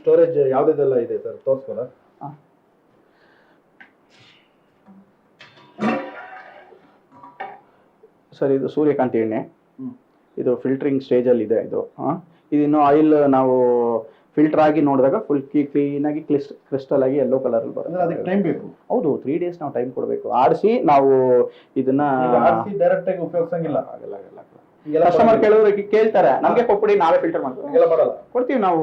Storage ಯಾವ್ದೆಲ್ಲ ಇದೆ sir? ತೋರಿಸ್ಬೋದಾ? Sir ಇದು ಸೂರ್ಯಕಾಂತಿ ಎಣ್ಣೆ. ಇದು ಫಿಲ್ಟರಿಂಗ್ ಸ್ಟೇಜಲ್ಲಿ ಇದೆ ಇದು. ಹಾಂ. ಇದಿನ್ನು ಆಯಿಲ್ ನಾವು ಫಿಲ್ಟರ್ ಆಗಿ ನೋಡಿದಾಗ ಫುಲ್ ಕ್ಲೀನ್ ಆಗಿ ಕ್ರಿಸ್ಟಲ್ ಆಗಿ ಎಲ್ಲೋ ಕಲರ್ ಅಲ್ಲಿ ಅದಕ್ಕೆ ಟೈಮ್ ಬೇಕು. ಹೌದು ತ್ರೀ ಡೇಸ್ ನಾವು ಟೈಮ್ ಕೊಡಬೇಕು. ಆಡಿಸಿ ನಾವು ಇದನ್ನ ಡೈರೆಕ್ಟ್ ಆಗಿ ಉಪಯೋಗಿಸಂಗಿಲ್ಲ. ಆಗಲ್ಲ ಆಗಲ್ಲ ಕಸ್ಟಮರ್ ಕೇಳಿದ್ರೆ ಕೇಳ್ತಾರೆ. ನಮ್ಗೆ ಕೊಟ್ಬಿಡಿ ನಾವೇ ಫಿಲ್ಟರ್ ಮಾಡ್ತೀವಿ. ಕೊಡ್ತೀವಿ ನಾವು.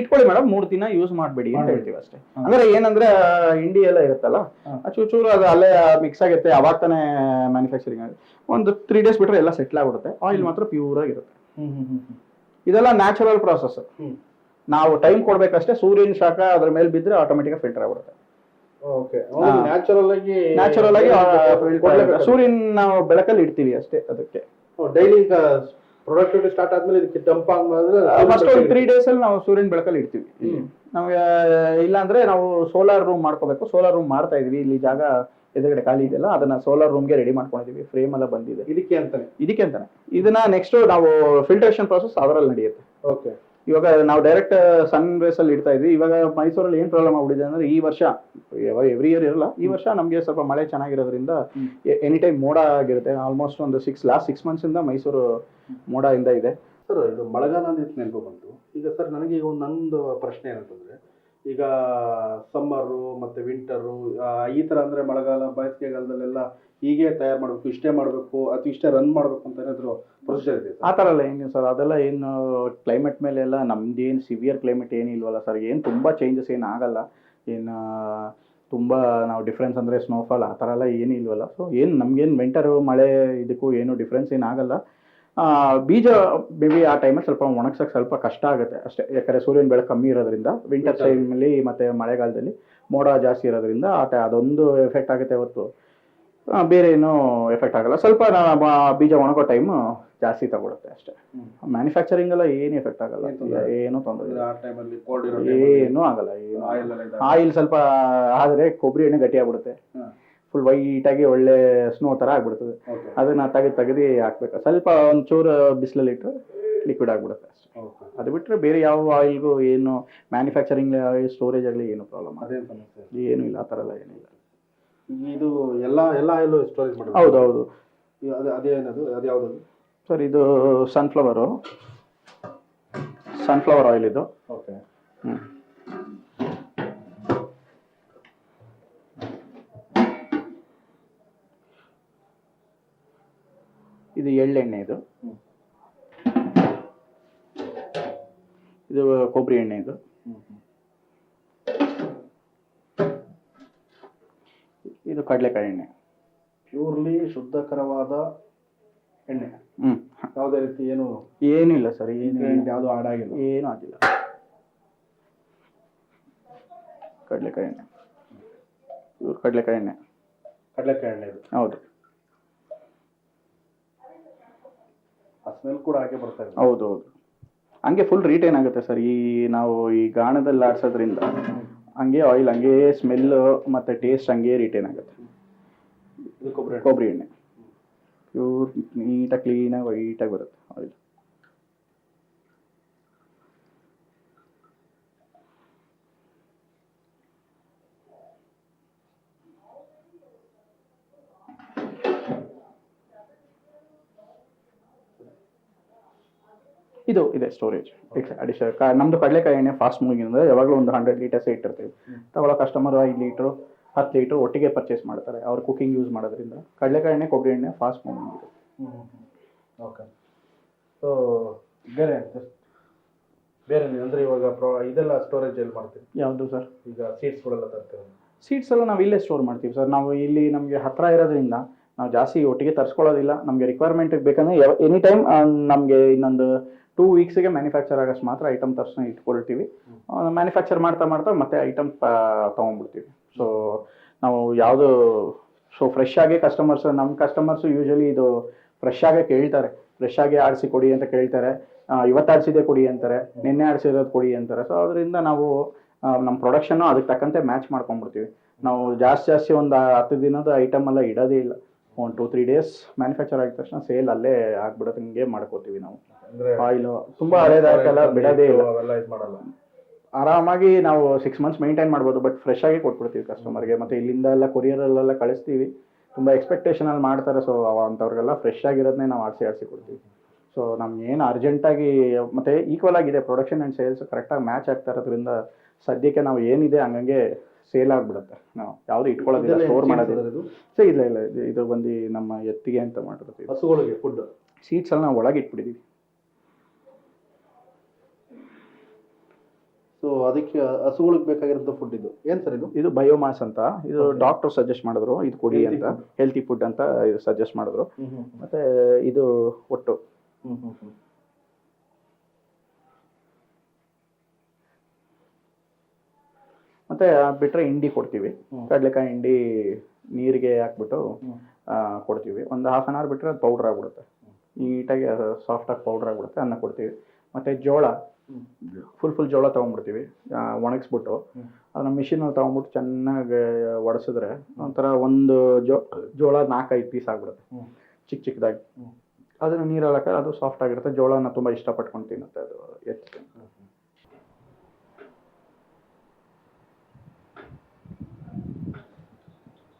ಇಟ್ಕೊಳ್ಳಿ ಮೇಡಮ್ ಮೂರ್ ದಿನ ಯೂಸ್ ಮಾಡ್ಬೇಡಿ ಅಂತ ಹೇಳ್ತೀವಿ ಅಷ್ಟೇ. ಅಂದ್ರೆ ಏನಂದ್ರೆ ಇಂಡಿ ಎಲ್ಲ ಇರುತ್ತಲ್ಲ ಚೂರು ಅದು ಅಲ್ಲೇ ಮಿಕ್ಸ್ ಆಗಿರುತ್ತೆ ಅವಾಗ ತಾನೇ ಮ್ಯಾನುಫ್ಯಾಕ್ಚರಿಂಗ್ ಆಗುತ್ತೆ. ಒಂದು ತ್ರೀ ಡೇಸ್ ಬಿಟ್ರೆ ಎಲ್ಲ ಸೆಟ್ಲ್ ಆಗ್ಬಿಡುತ್ತೆ. ಆಯಿಲ್ ಮಾತ್ರ ಪ್ಯೂರ್ ಆಗಿರುತ್ತೆ. ಇದೆಲ್ಲ ನ್ಯಾಚುರಲ್ ಪ್ರಾಸೆಸ್ ನಾವು ಟೈಮ್ ಕೊಡ್ಬೇಕಷ್ಟೇ ಸೂರ್ಯನ ಶಾಖ ಅದ್ರ ಮೇಲೆ ಬಿದ್ರೆ ಆಟೋಮೆಟಿಕ್ ಫಿಲ್ಟರ್ ಆಗ್ಬಿಡುತ್ತೆ. ನ್ಯಾಚುರಲ್ ಆಗಿ ನ್ಯಾಚುರಲ್ ಆಗಿ. ಸೂರ್ಯನ ನಾವು ಬೆಳಕಲ್ಲಿ ಇಡ್ತೀವಿ ಅಷ್ಟೇ ಅದಕ್ಕೆ. ಡೈಲಿ ಈಗ ಪ್ರೊಡಕ್ಟಿವಿಟಿ ಸ್ಟಾರ್ಟ್ ಆದ್ಮೇಲೆ ಇದಕ್ಕೆ ಮಾಡಿದ್ರೆ ಫಸ್ಟ್ ಒಂದು ತ್ರೀ ಡೇಸ್ ಅಲ್ಲಿ ನಾವು ಸೂರ್ಯನ ಬೆಳಕಲ್ಲಿ ಇಡ್ತೀವಿ. ನಮಗೆ ಇಲ್ಲಾಂದ್ರೆ ನಾವು ಸೋಲಾರ್ ರೂಮ್ ಮಾಡ್ಕೋಬೇಕು. ಸೋಲಾರ್ ರೂಮ್ ಮಾಡ್ತಾ ಇದೀವಿ. ಇಲ್ಲಿ ಜಾಗ ಎದುರುಗಡೆ ಖಾಲಿ ಇದೆಯಲ್ಲ ಅದನ್ನ ಸೋಲಾರ್ ರೂಮ್ಗೆ ರೆಡಿ ಮಾಡ್ಕೊಂಡಿದೀವಿ. ಫ್ರೇಮ್ ಎಲ್ಲ ಬಂದಿದೆ. ಇದಕ್ಕೆ ಅಂತಾನೆ? ಇದಕ್ಕೆ ಅಂತಾನೆ. ಇದನ್ನ ನೆಕ್ಸ್ಟ್ ನಾವು ಫಿಲ್ಟ್ರೇಷನ್ ಪ್ರಾಸೆಸ್ ಅದರಲ್ಲಿ ನಡೆಯುತ್ತೆ. ಓಕೆ ಇವಾಗ ನಾವು ಡೈರೆಕ್ಟ್ ಸನ್ ರೇಸ್ ಅಲ್ಲಿ ಇಡ್ತಾ ಇದ್ವಿ. ಇವಾಗ ಮೈಸೂರಲ್ಲಿ ಏನ್ ಪ್ರಾಬ್ಲಮ್ ಆಗ್ಬಿಟ್ಟಿದೆ ಅಂದ್ರೆ ಈ ವರ್ಷ ಎವ್ರಿ ಇಯರ್ ಇರಲ್ಲ. ಈ ವರ್ಷ ನಮಗೆ ಸ್ವಲ್ಪ ಮಳೆ ಚೆನ್ನಾಗಿರೋದ್ರಿಂದ. ಎನಿ ಟೈಮ್ ಮೋಡ ಆಗಿರುತ್ತೆ. ಆಲ್ಮೋಸ್ಟ್ ಒಂದು ಸಿಕ್ಸ್ ಲಾಸ್ಟ್ ಸಿಕ್ಸ್ ಮಂತ್ಸ್ ಇಂದ ಮೈಸೂರು ಮೋಡ ಇಂದ. ಇದೆ ಸರ್ ಇದು ಮಳೆಗಾಲ ಅಂತ ನೆನಪು ಬಂತು. ಈಗ ಸರ್ ನನಗೆ ಈಗ ಒಂದು ನಂದು ಪ್ರಶ್ನೆ ಏನಂತಂದ್ರೆ ಈಗ ಸಮ್ಮರು ಮತ್ತೆ ವಿಂಟರು ಈ ಥರ ಅಂದ್ರೆ ಮಳೆಗಾಲ, ಬೇಸಿಗೆಗಾಲದಲ್ಲೆಲ್ಲ ಹೀಗೆ ತಯಾರು ಮಾಡಬೇಕು, ಇಷ್ಟೇ ಮಾಡಬೇಕು, ಅಥವಾ ಇಷ್ಟೇ ರನ್ ಮಾಡಬೇಕು ಅಂತ ಏನಾದ್ರು ಪ್ರೊಸೀಜರ್ ಇದೆ ಆ ಥರ ಎಲ್ಲ ಏನು ಸರ್. ಅದೆಲ್ಲ ಏನು ಕ್ಲೈಮೇಟ್ ಮೇಲೆ ಎಲ್ಲ ನಮ್ದು ಏನು ಸಿವಿಯರ್ ಕ್ಲೈಮೇಟ್ ಏನಿಲ್ವಲ್ಲ ಸರ್. ಏನು ತುಂಬ ಚೇಂಜಸ್ ಏನು ಆಗಲ್ಲ. ಏನು ತುಂಬ ನಾವು ಡಿಫ್ರೆನ್ಸ್ ಅಂದರೆ ಸ್ನೋಫಾಲ್ ಆ ಥರ ಎಲ್ಲ ಏನು ಇಲ್ವಲ್ಲ. ಸೊ ಏನು ನಮಗೇನು ವಿಂಟರು ಮಳೆ ಇದಕ್ಕೂ ಏನು ಡಿಫ್ರೆನ್ಸ್ ಏನು ಆಗಲ್ಲ. ಬೀಜ ಮೇ ಬಿ ಆ ಟೈಮಲ್ಲಿ ಸ್ವಲ್ಪ ಒಣಗ್ಸಕ್ಕೆ ಸ್ವಲ್ಪ ಕಷ್ಟ ಆಗುತ್ತೆ ಅಷ್ಟೇ. ಯಾಕಂದರೆ ಸೂರ್ಯನ ಬೆಳೆ ಕಮ್ಮಿ ಇರೋದ್ರಿಂದ ವಿಂಟರ್ ಟೈಮ್ ಟೈಮಲ್ಲಿ ಮತ್ತು ಮಳೆಗಾಲದಲ್ಲಿ ಮೋಡ ಜಾಸ್ತಿ ಇರೋದ್ರಿಂದ ಆ ಅದೊಂದು ಎಫೆಕ್ಟ್ ಆಗುತ್ತೆ ಹೊತ್ತು ಬೇರೆ ಏನು ಎಫೆಕ್ಟ್ ಆಗಲ್ಲ. ಸ್ವಲ್ಪ ಬೀಜ ಒಣಗೋ ಟೈಮ್ ಜಾಸ್ತಿ ತಗೊಳುತ್ತೆ ಅಷ್ಟೇ. ಮ್ಯಾನುಫ್ಯಾಕ್ಚರಿಂಗ್ ಎಲ್ಲ ಏನು ಎಫೆಕ್ಟ್ ಆಗಲ್ಲ. ಏನ್ ತೊಂದ್ರೆ ಇಲ್ಲ. ಏನು ಆಗಲ್ಲ ಆಯಿಲ್ ಸ್ವಲ್ಪ ಆದರೆ ಕೊಬ್ಬರಿ ಎಣ್ಣೆ ಗಟ್ಟಿ ಆಗ್ಬಿಡುತ್ತೆ. ಹಾ. ಫುಲ್ ವೈಟ್ ಆಗಿ ಒಳ್ಳೆ ಸ್ನೋ ತರ ಆಗ್ಬಿಡ್ತದೆ. ಅದನ್ನ ತೆಗೆದು ತೆಗೆದು ಹಾಕ್ಬೇಕು. ಸ್ವಲ್ಪ ಒಂಚೂರು ಬಿಸಿಲಲ್ಲಿ ಇಟ್ಟು ಲಿಕ್ವಿಡ್ ಆಗ್ಬಿಡುತ್ತೆ ಅದು ಬಿಟ್ಟರೆ ಬೇರೆ ಯಾವ ಆಯಿಲ್ಗೂ ಏನು ಮ್ಯಾನುಫ್ಯಾಕ್ಚರಿಂಗ್ ಸ್ಟೋರೇಜ್ ಆಗಲಿ ಏನು ಪ್ರಾಬ್ಲಮ್ ಸಮಸ್ಯೆ ಏನು ಇಲ್ಲ ಆ ಥರ ಎಲ್ಲ ಏನಿಲ್ಲ. ಇದು ಎಲ್ಲ ಎಲ್ಲ ಆಯಿಲು ಸ್ಟೋರೇಜ್ ಮಾಡಿ ಹೌದು ಹೌದು ಅದೇ ಅದೇನದು ಅದು ಯಾವ್ದು ಸರ್ ಇದು ಸನ್ಫ್ಲವರು ಸನ್ಫ್ಲವರ್ ಆಯಿಲ್ ಇದು. Okay hmm. ಇದು ಎಳ್ಳೆಣ್ಣೆ ಇದು. ಇದು ಕೊಬ್ಬರಿ ಎಣ್ಣೆ ಇದು. ಇದು ಕಡಲೆಕಾಯಿ ಎಣ್ಣೆ. ಪ್ಯೂರ್ಲಿ ಶುದ್ಧಕರವಾದ ಎಣ್ಣೆ. ಹ್ಮ್. ಯಾವುದೇ ರೀತಿ ಏನು ಏನಿಲ್ಲ ಸರ್ ಏನು ಯಾವುದು ಹಾಡಾಗಿಲ್ಲ ಏನು ಆಗಿಲ್ಲ. ಕಡಲೆಕಾಯಿ ಎಣ್ಣೆ. ಇದು ಕಡಲೆಕಾಯಿ ಎಣ್ಣೆ. ಕಡಲೆಕಾಯಿ ಎಣ್ಣೆ ಇದು. ಹೌದು. ಸ್ಮೆಲ್ ಕೂಡ ಹಾಗೆ ಬರ್ತಾ ಇದೆ. ಹೌದು ಹೌದು. ಹಂಗೆ ಫುಲ್ ರಿಟೈನ್ ಆಗುತ್ತೆ ಸರ್ ಈ ನಾವು ಈ ಗಾಣದಲ್ಲಿ ಆಡ್ಸೋದ್ರಿಂದ ಹಂಗೆ ಆಯಿಲ್ ಹಂಗೆ ಸ್ಮೆಲ್ ಮತ್ತೆ ಟೇಸ್ಟ್ ಹಂಗೆ ರಿಟೈನ್ ಆಗುತ್ತೆ. ಇದು ಕೊಬ್ಬರಿ ಎಣ್ಣೆ. ಕೊಬ್ಬರಿ ಎಣ್ಣೆ. ಪ್ಯೂರ್ ನೀಟಾಗಿ ಕ್ಲೀನಾಗಿ ವೈಟಾಗಿ ಬರುತ್ತೆ ಆಯಿಲ್ ಇದು ಇದೆ ಸ್ಟೋರೇಜ್ ಅಡಿಷನ್ ನಮ್ದು ಕಡಲೆಕಾಯಿ ಎಣ್ಣೆ ಫಾಸ್ಟ್ ಮೂವಿಂಗ್ ಅಂದ್ರೆ ಯಾವಾಗಲೂ ಒಂದು ಹಂಡ್ರೆಡ್ ಲೀಟರ್ಸ್ ಇಟ್ಟಿರ್ತೀವಿ. ತಗೊಳ್ಳೋ ಕಸ್ಟಮರ್ ಐದು ಲೀಟ್ರು ಹತ್ತು ಲೀಟ್ರ್ ಒಟ್ಟಿಗೆ ಪರ್ಚೇಸ್ ಮಾಡ್ತಾರೆ. ಅವ್ರು ಕುಕಿಂಗ್ ಯೂಸ್ ಮಾಡೋದ್ರಿಂದ. ಕಡಲೆಕಾಯಿ ಎಣ್ಣೆ ಕೊಬ್ಬರಿ ಎಣ್ಣೆ ಫಾಸ್ಟ್ ಮೂವಿಂಗ್ ಇದೆ. ಓಕೆ ಸೊ ಬೇರೆ ಬೇರೆ ಅಂದ್ರೆ ಇವಾಗ ಪ್ರೊ ಇದೆಲ್ಲ ಸ್ಟೋರೇಜ್ ಎಲ್ಲಿ ಮಾಡ್ತೀವಿ ಯಾವುದು ಸರ್ ಈಗ ಸೀಟ್ಸ್ಗಳೆಲ್ಲ ತರ್ತೀವಿ ಸೀಟ್ಸ್ ಎಲ್ಲ ನಾವು ಇಲ್ಲೇ ಸ್ಟೋರ್ ಮಾಡ್ತೀವಿ ಸರ್ ನಾವು ಇಲ್ಲಿ ನಮಗೆ ಹತ್ತಿರ ಇರೋದ್ರಿಂದ ನಾವು ಜಾಸ್ತಿ ಒಟ್ಟಿಗೆ ತರಿಸ್ಕೊಳ್ಳೋದಿಲ್ಲ. ನಮಗೆ ರಿಕ್ವೈರ್ಮೆಂಟ್ ಬೇಕಂದ್ರೆ ಎನಿ ಟೈಮ್ ನಮಗೆ ಇನ್ನೊಂದು ಟೂ ವೀಕ್ಸ್ಗೆ ಮ್ಯಾನುಫ್ಯಾಕ್ಚರ್ ಆಗೋಷ್ಟು ಮಾತ್ರ ಐಟಮ್ ತರ್ಸ್ ಇಟ್ಕೊಳ್ತೀವಿ. ಮ್ಯಾನುಫ್ಯಾಕ್ಚರ್ ಮಾಡ್ತಾ ಮಾಡ್ತಾ ಮತ್ತೆ ಐಟಮ್ ತೊಗೊಂಡ್ಬಿಡ್ತೀವಿ. ಸೊ ನಾವು ಯಾವುದು ಸೊ ಫ್ರೆಶ್ ಆಗಿ ಕಸ್ಟಮರ್ಸ್ ನಮ್ಮ ಕಸ್ಟಮರ್ಸು ಯೂಶಲಿ ಇದು ಫ್ರೆಶ್ ಆಗೇ ಕೇಳ್ತಾರೆ. ಫ್ರೆಶ್ ಆಗಿ ಆಡಿಸಿ ಕೊಡಿ ಅಂತ ಕೇಳ್ತಾರೆ. ಇವತ್ತು ಆಡಿಸಿದೆ ಕೊಡಿ ಅಂತಾರೆ. ನಿನ್ನೆ ಆಡಿಸಿರೋದು ಕೊಡಿ ಅಂತಾರೆ. ಸೊ ಅದರಿಂದ ನಾವು ನಮ್ಮ ಪ್ರೊಡಕ್ಷನ್ನು ಅದಕ್ಕೆ ತಕ್ಕಂತೆ ಮ್ಯಾಚ್ ಮಾಡ್ಕೊಂಡ್ಬಿಡ್ತೀವಿ. ನಾವು ಜಾಸ್ತಿ ಜಾಸ್ತಿ ಒಂದು ಹತ್ತು ದಿನದ ಐಟಮ್ ಎಲ್ಲ ಇಡೋದೇ ಇಲ್ಲ. ಒಂದು ಟೂ ತ್ರೀ ಡೇಸ್ ಮ್ಯಾನುಫ್ಯಾಕ್ಚರ್ ಆಗಿದ ತಕ್ಷಣ ಸೇಲ್ ಅಲ್ಲೇ ಆಗ್ಬಿಡೋದಂಗೆ ಮಾಡ್ಕೋತೀವಿ ನಾವು. ಆಯಿಲು ತುಂಬಾ ಹಳೇದಾಗಲ್ಲ ಬಿಡೋದೇ ಇಲ್ಲ. ಅವೆಲ್ಲ ಇದು ಮಾಡಲ್ಲ. ಆರಾಮಾಗಿ ನಾವು ಸಿಕ್ಸ್ ಮಂತ್ಸ್ ಮೇಂಟೈನ್ ಮಾಡ್ಬೋದು ಬಟ್ ಫ್ರೆಶ್ ಆಗಿ ಕೊಟ್ಬಿಡ್ತೀವಿ ಕಸ್ಟಮರ್ಗೆ ಮತ್ತೆ ಇಲ್ಲಿಂದ ಎಲ್ಲ ಕೊರಿಯರಲ್ಲೆಲ್ಲ ಕಳಿಸ್ತೀವಿ. ತುಂಬ ಎಕ್ಸ್ಪೆಕ್ಟೇಷನಲ್ಲಿ ಮಾಡ್ತಾರೆ ಸೊ ಅಂಥವ್ರಿಗೆಲ್ಲ ಫ್ರೆಶ್ ಆಗಿರೋದನ್ನೇ ನಾವು ಆಡಿಸಿ ಆಡಿಸಿ ಕೊಡ್ತೀವಿ. ಸೊ ನಮ್ಗೆ ಏನು ಅರ್ಜೆಂಟಾಗಿ ಮತ್ತೆ ಈಕ್ವಲ್ ಆಗಿದೆ ಪ್ರೊಡಕ್ಷನ್ ಆ್ಯಂಡ್ ಸೇಲ್ಸ್ ಕರೆಕ್ಟಾಗಿ ಮ್ಯಾಚ್ ಆಗ್ತಾ ಇರೋದ್ರಿಂದ ಸದ್ಯಕ್ಕೆ ನಾವು ಏನಿದೆ ಹಂಗಂಗೆ ಸೇಲ್ ಆಗಿಬಿಡುತ್ತೆ. ನಾವು ಯಾವುದು ಇಟ್ಕೊಳ್ಳೋದಿಲ್ಲ ಸ್ಟೋರ್ ಮಾಡೋದಿಲ್ಲ. ಸೊ ಇಲ್ಲ ಇಲ್ಲ ಇದು- ಬಂದು ನಮ್ಮ ಎತ್ತಿಗೆ ಅಂತ ಮಾಡಿರ್ತೀವಿ ಹಸುಗಳಿಗೆ ಫುಡ್ ಸೀಟ್ಸ್ ಎಲ್ಲ ನಾವು ಒಳಗೆ ಇಟ್ಬಿಟ್ಟಿದ್ದೀವಿ ಸೊ ಅದಕ್ಕೆ ಹಸುಗಳಿಗೆ ಬೇಕಾಗಿರೋಂಥ ಫುಡ್ ಇದು. ಏನ್ ಸರ್ ಇದು? ಇದು ಬಯೋಮಾಸ್ ಅಂತ. ಇದು ಡಾಕ್ಟರ್ ಸಜೆಸ್ಟ್ ಮಾಡಿದ್ರು. ಇದು ಕೊಡಿ ಅಂತ. ಹೆಲ್ತಿ ಫುಡ್ ಅಂತ ಇದು ಸಜೆಸ್ಟ್ ಮಾಡಿದ್ರು. ಮತ್ತೆ ಇದು ಒಟ್ಟು ಹ್ಮ್ ಹ್ಮ್ ಹ್ಮ್ ಮತ್ತೆ ಅದ್ ಹಿಂಡಿ ಕೊಡ್ತೀವಿ. ಕಡಲೆಕಾಯಿ ಹಿಂಡಿ ನೀರಿಗೆ ಹಾಕ್ಬಿಟ್ಟು ಕೊಡ್ತೀವಿ. ಒಂದು ಹಾಫ್ ಅನ್ ಅವರ್ ಬಿಟ್ಟರೆ ಅದು ಪೌಡ್ರ್ ಆಗ್ಬಿಡುತ್ತೆ. ನೀಟಾಗಿ ಸಾಫ್ಟಾಗಿ ಪೌಡರ್ ಆಗ್ಬಿಡುತ್ತೆ ಅನ್ನ ಕೊಡ್ತೀವಿ. ಮತ್ತೆ ಜೋಳ ಫುಲ್ ಫುಲ್ ಜೋಳ ತೊಗೊಂಡ್ಬಿಡ್ತೀವಿ. ಒಣಗಿಸ್ಬಿಟ್ಟು. ಅದನ್ನ ಮಿಷಿನಲ್ಲಿ ತೊಗೊಂಡ್ಬಿಟ್ಟು ಚೆನ್ನಾಗಿ ಒಡಿಸಿದ್ರೆ ಒಂಥರ ಒಂದು ಜೋ ಜೋಳ ನಾಲ್ಕೈದು ಪೀಸ್ ಆಗ್ಬಿಡುತ್ತೆ. ಚಿಕ್ಕ ಚಿಕ್ಕದಾಗಿ ಅದನ್ನ ಅದನ್ನು ನೀರಲ್ಲಿ ಹಾಕಿದ್ರೆ ಅದು ಸಾಫ್ಟ್ ಆಗಿರುತ್ತೆ. ಜೋಳನ ತುಂಬ ಇಷ್ಟಪಟ್ಕೊಂಡು ತಿನ್ನುತ್ತೆ ಅದು ಎತ್ತು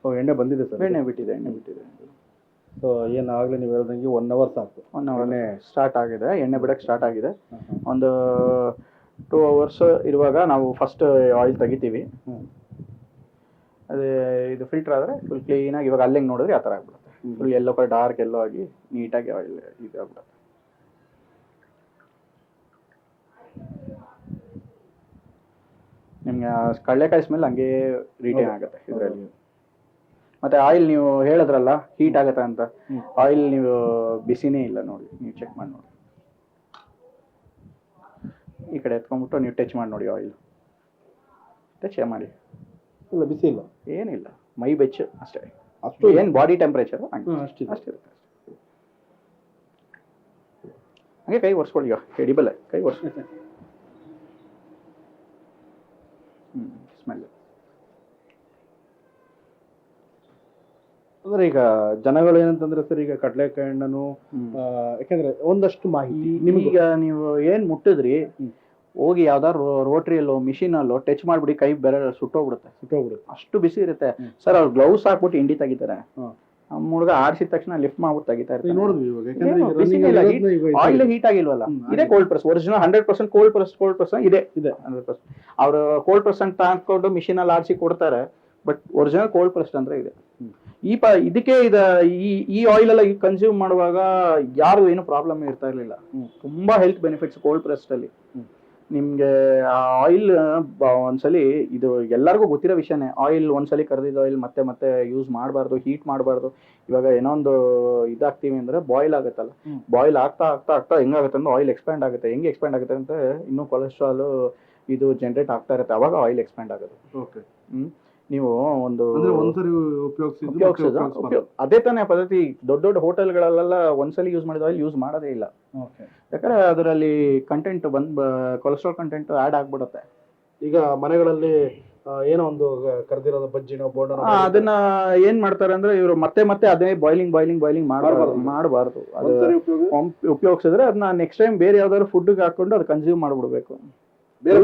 ಓ ಎಣ್ಣೆ ಬಂದಿದೆ ಸರ್ ಎಣ್ಣೆ ಬಿಟ್ಟಿದೆ ಎಣ್ಣೆ ಬಿಟ್ಟಿದೆ. ಸೊ ಏನು ಆಗಲೇ ನೀವು ಹೇಳ್ದಂಗೆ ಒನ್ ಅವರ್ ಸಾಕು. ಒನ್ ಅವರ್ ಸ್ಟಾರ್ಟ್ ಆಗಿದೆ ಎಣ್ಣೆ ಬಿಡಕ್ಕೆ ಸ್ಟಾರ್ಟ್ ಆಗಿದೆ. ಒಂದು ಟೂ ಅವರ್ಸ್ ಇರುವಾಗ ನಾವು ಫಸ್ಟ್ ಆಯಿಲ್ ತೆಗಿತೀವಿ. ಅದೇ ಇದು ಫಿಲ್ಟರ್ ಆದರೆ ಫುಲ್ ಕ್ಲೀನಾಗಿ ಇವಾಗ ಅಲ್ಲಿಂಗ್ ನೋಡಿದ್ರೆ ಆ ಥರ ಆಗ್ಬಿಡುತ್ತೆ ಫುಲ್ ಎಲ್ಲೋ ಕಡೆ ಡಾರ್ಕ್ ಎಲ್ಲೋ ಆಗಿ ನೀಟಾಗಿ ಆಯಿಲ್ ಇದು ಆಗ್ಬಿಡುತ್ತೆ. ನಿಮಗೆ ಕಡಲೆಕಾಯಿ ಸ್ಮೆಲ್ ಹಂಗೆ ರಿಟೈನ್ ಆಗುತ್ತೆ ಇದರಲ್ಲಿ. ಮತ್ತೆ ಆಯಿಲ್ ನೀವು ಹೇಳಿದ್ರಲ್ಲ ಹೀಟ್ ಆಗುತ್ತೆ ಅಂತ? ಆಯಿಲ್ ನೀವು ಬಿಸಿನೇ ಇಲ್ಲ ನೋಡಿ ನೀವು ಚೆಕ್ ಮಾಡಿ ನೋಡಿ. ಈ ಕಡೆ ಎತ್ಕೊಂಡ್ಬಿಟ್ಟು ನೀವು ಟಚ್ ಮಾಡಿ ನೋಡಿ ಆಯಿಲ್ ಟಚ್ ಮಾಡಿ. ಇಲ್ಲ ಬಿಸಿ ಇಲ್ಲ. ಏನಿಲ್ಲ ಮೈ ಬೆಚ್ಚ ಅಷ್ಟೇ. ಅಷ್ಟು ಏನು ಬಾಡಿ ಟೆಂಪ್ರೇಚರ್ ಅಷ್ಟೇ ಅಷ್ಟೇ ಹಂಗೆ ಕೈ ಒರೆಸ್ಕೊಳ್ಳಿ ಈಗ ಎಡಿಬಲ್ ಕೈ ಒರೆಸ್ ಹ್ಞೂ ಸ್ಮೆಲ್ ಅಂದ್ರೆ ಈಗ ಜನಗಳು ಏನಂತಂದ್ರೆ ಸರ್ ಈಗ ಕಡಲೆಕಾಯಿ ಹಣ್ಣನ್ನು. ಯಾಕಂದ್ರೆ ಒಂದಷ್ಟು ಮಾಹಿತಿ ನಿಮಗೆ ನೀವು ಏನ್ ಮುಟ್ಟಿದ್ರಿ ಹೋಗಿ ಯಾವ್ದಾದ್ರು ರೋಟ್ರಿಯಲ್ಲೋ ಮಿಷಿನಲ್ಲೋ ಟಚ್ ಮಾಡ್ಬಿಡಿ ಕೈ ಬೆರೆ ಸುಟ್ಟೋಗ್ಬಿಡುತ್ತೆ. ಸುಟ್ಟೋಗ್ಬಿಡುತ್ತೆ. ಅಷ್ಟು ಬಿಸಿ ಇರುತ್ತೆ. ಸರ್ ಅವ್ರು ಗ್ಲೌಸ್ ಹಾಕ್ಬಿಟ್ಟು ಇಂಡಿ ತೆಗಿತಾರೆ. ನಮ್ಮ ಹುಡುಗ ಆಡಿಸಿದ ತಕ್ಷಣ ಲಿಫ್ಟ್ ಮಾಡ್ಬಿಟ್ಟು ತೆಗಿತಾ ಇರ್ತಾರೆ ಅಲ್ಲಿ ಆಯಿಲ್ ಹೀಟ್ ಆಗಿಲ್ವಲ್ಲ? ಇದೆ cold press original hundred percent cold press cold press ಇದೆ. ಇದೆ. ಹಂಡ್ರೆಡ್ ಪರ್ಸೆಂಟ್ ಅವರು ಕೋಲ್ಡ್ ಪ್ರೆಸ್ ಅಂತ ಹಾಕೊಂಡು ಮಿಷಿನ್ ಅಲ್ಲಿ ಆಡಿಸಿ ಕೊಡ್ತಾರೆ ಬಟ್ ಒರಿಜಿನಲ್ ಕೋಲ್ಡ್ ಪ್ರೆಸ್ ಅಂದ್ರೆ ಇದೆ. ಈ ಪ ಇದಕ್ಕೆ ಇದ ಈ ಈ ಆಯಿಲ್ ಎಲ್ಲ ಕನ್ಸ್ಯೂಮ್ ಮಾಡುವಾಗ ಯಾರು ಏನು ಪ್ರಾಬ್ಲಮ್ ಇರ್ತಾ ಇರಲಿಲ್ಲ. ತುಂಬಾ ಹೆಲ್ತ್ ಬೆನಿಫಿಟ್ಸ್ ಕೋಲ್ಡ್ ಪ್ರೆಸ್ ಅಲ್ಲಿ. ನಿಮ್ಗೆ ಆ ಆಯಿಲ್ ಒಂದ್ಸಲಿ ಇದು ಎಲ್ಲರಿಗೂ ಗೊತ್ತಿರೋ ವಿಷಯನೇ. ಆಯಿಲ್ ಒಂದ್ಸಲಿ ಕರೆದಿದ್ದ ಆಯಿಲ್ ಮತ್ತೆ ಮತ್ತೆ ಯೂಸ್ ಮಾಡಬಾರ್ದು ಹೀಟ್ ಮಾಡಬಾರ್ದು. ಇವಾಗ ಏನೋ ಒಂದು ಇದಾಗ್ತೀವಿ ಅಂದ್ರೆ ಬಾಯ್ಲ್ ಆಗುತ್ತಲ್ಲ. ಬಾಯ್ಲ್ ಆಗ್ತಾ ಆಗ್ತಾ ಆಗ್ತಾ ಹೆಂಗಾಗುತ್ತೆ ಅಂದ್ರೆ ಆಯಿಲ್ ಎಕ್ಸ್ಪ್ಯಾಂಡ್ ಆಗುತ್ತೆ. ಹೆಂಗೆ ಎಕ್ಸ್ಪ್ಯಾಂಡ್ ಆಗುತ್ತೆ ಅಂತ ಇನ್ನೂ ಕೊಲೆಸ್ಟ್ರಾಲು ಇದು ಜನರೇಟ್ ಆಗ್ತಾ ಇರುತ್ತೆ. ಅವಾಗ ಆಯಿಲ್ ಎಕ್ಸ್ಪ್ಯಾಂಡ್ ಆಗುತ್ತೆ ಓಕೆ ಹ್ಮ್. ನೀವು ಒಂದು ಅಂದ್ರೆ ಒಂದ್ಸರಿ ಉಪಯೋಗಿಸಿದ್ದು ಮತ್ತೆ ಉಪಯೋಗಿಸೋದು? ಉಪಯೋಗಿಸ್ಬಾರ್ದು. ಉಪಯೋಗ- ಅದೇ ತಾನೇ ಪದ್ಧತಿ. ದೊಡ್ಡ ದೊಡ್ಡ ಹೋಟೆಲ್ಗಳಲ್ಲೆಲ್ಲ ಒಂದ್ಸಲಿ ಯೂಸ್ ಮಾಡಿದ ಆಯಿಲ್ ಯೂಸ್ ಮಾಡೋದೇ ಇಲ್ಲ. ಯಾಕಂದ್ರೆ ಅದರಲ್ಲಿ ಕಂಟೆಂಟ್ ಬಂದ್ ಕೊಲೆಸ್ಟ್ರಾಲ್ ಕಂಟೆಂಟ್ ಆಡ್ ಆಗ್ಬಿಡುತ್ತೆ. ಈಗ ಮನೆಗಳಲ್ಲಿ ಏನೋ ಒಂದು ಕರೆದಿರೋದು ಬಜ್ಜಿನೋ ಆ, ಅದನ್ನ ಏನ್ ಮಾಡ್ತಾರೆ ಅಂದ್ರೆ ಇವರು ಮತ್ತೆ ಮತ್ತೆ ಅದೇ ಬಾಯ್ಲಿಂಗ್ ಬಾಯ್ಲಿಂಗ್ ಬಾಯ್ಲಿಂಗ್ ಮಾಡಬಾರ್ದು ಮಾಡ್ಬಾರ್ದು. ಅದು ಉಪಯೋಗಿಸಿದ್ರೆ ಅದನ್ನ ನೆಕ್ಸ್ಟ್ ಟೈಮ್ ಬೇರೆ ಯಾವ್ದಾದ್ರು ಫುಡ್ ಹಾಕೊಂಡು ಅದು ಕನ್ಸ್ಯೂಮ್ ಮಾಡ್ಬಿಡ್ಬೇಕು. ಬೇರೆ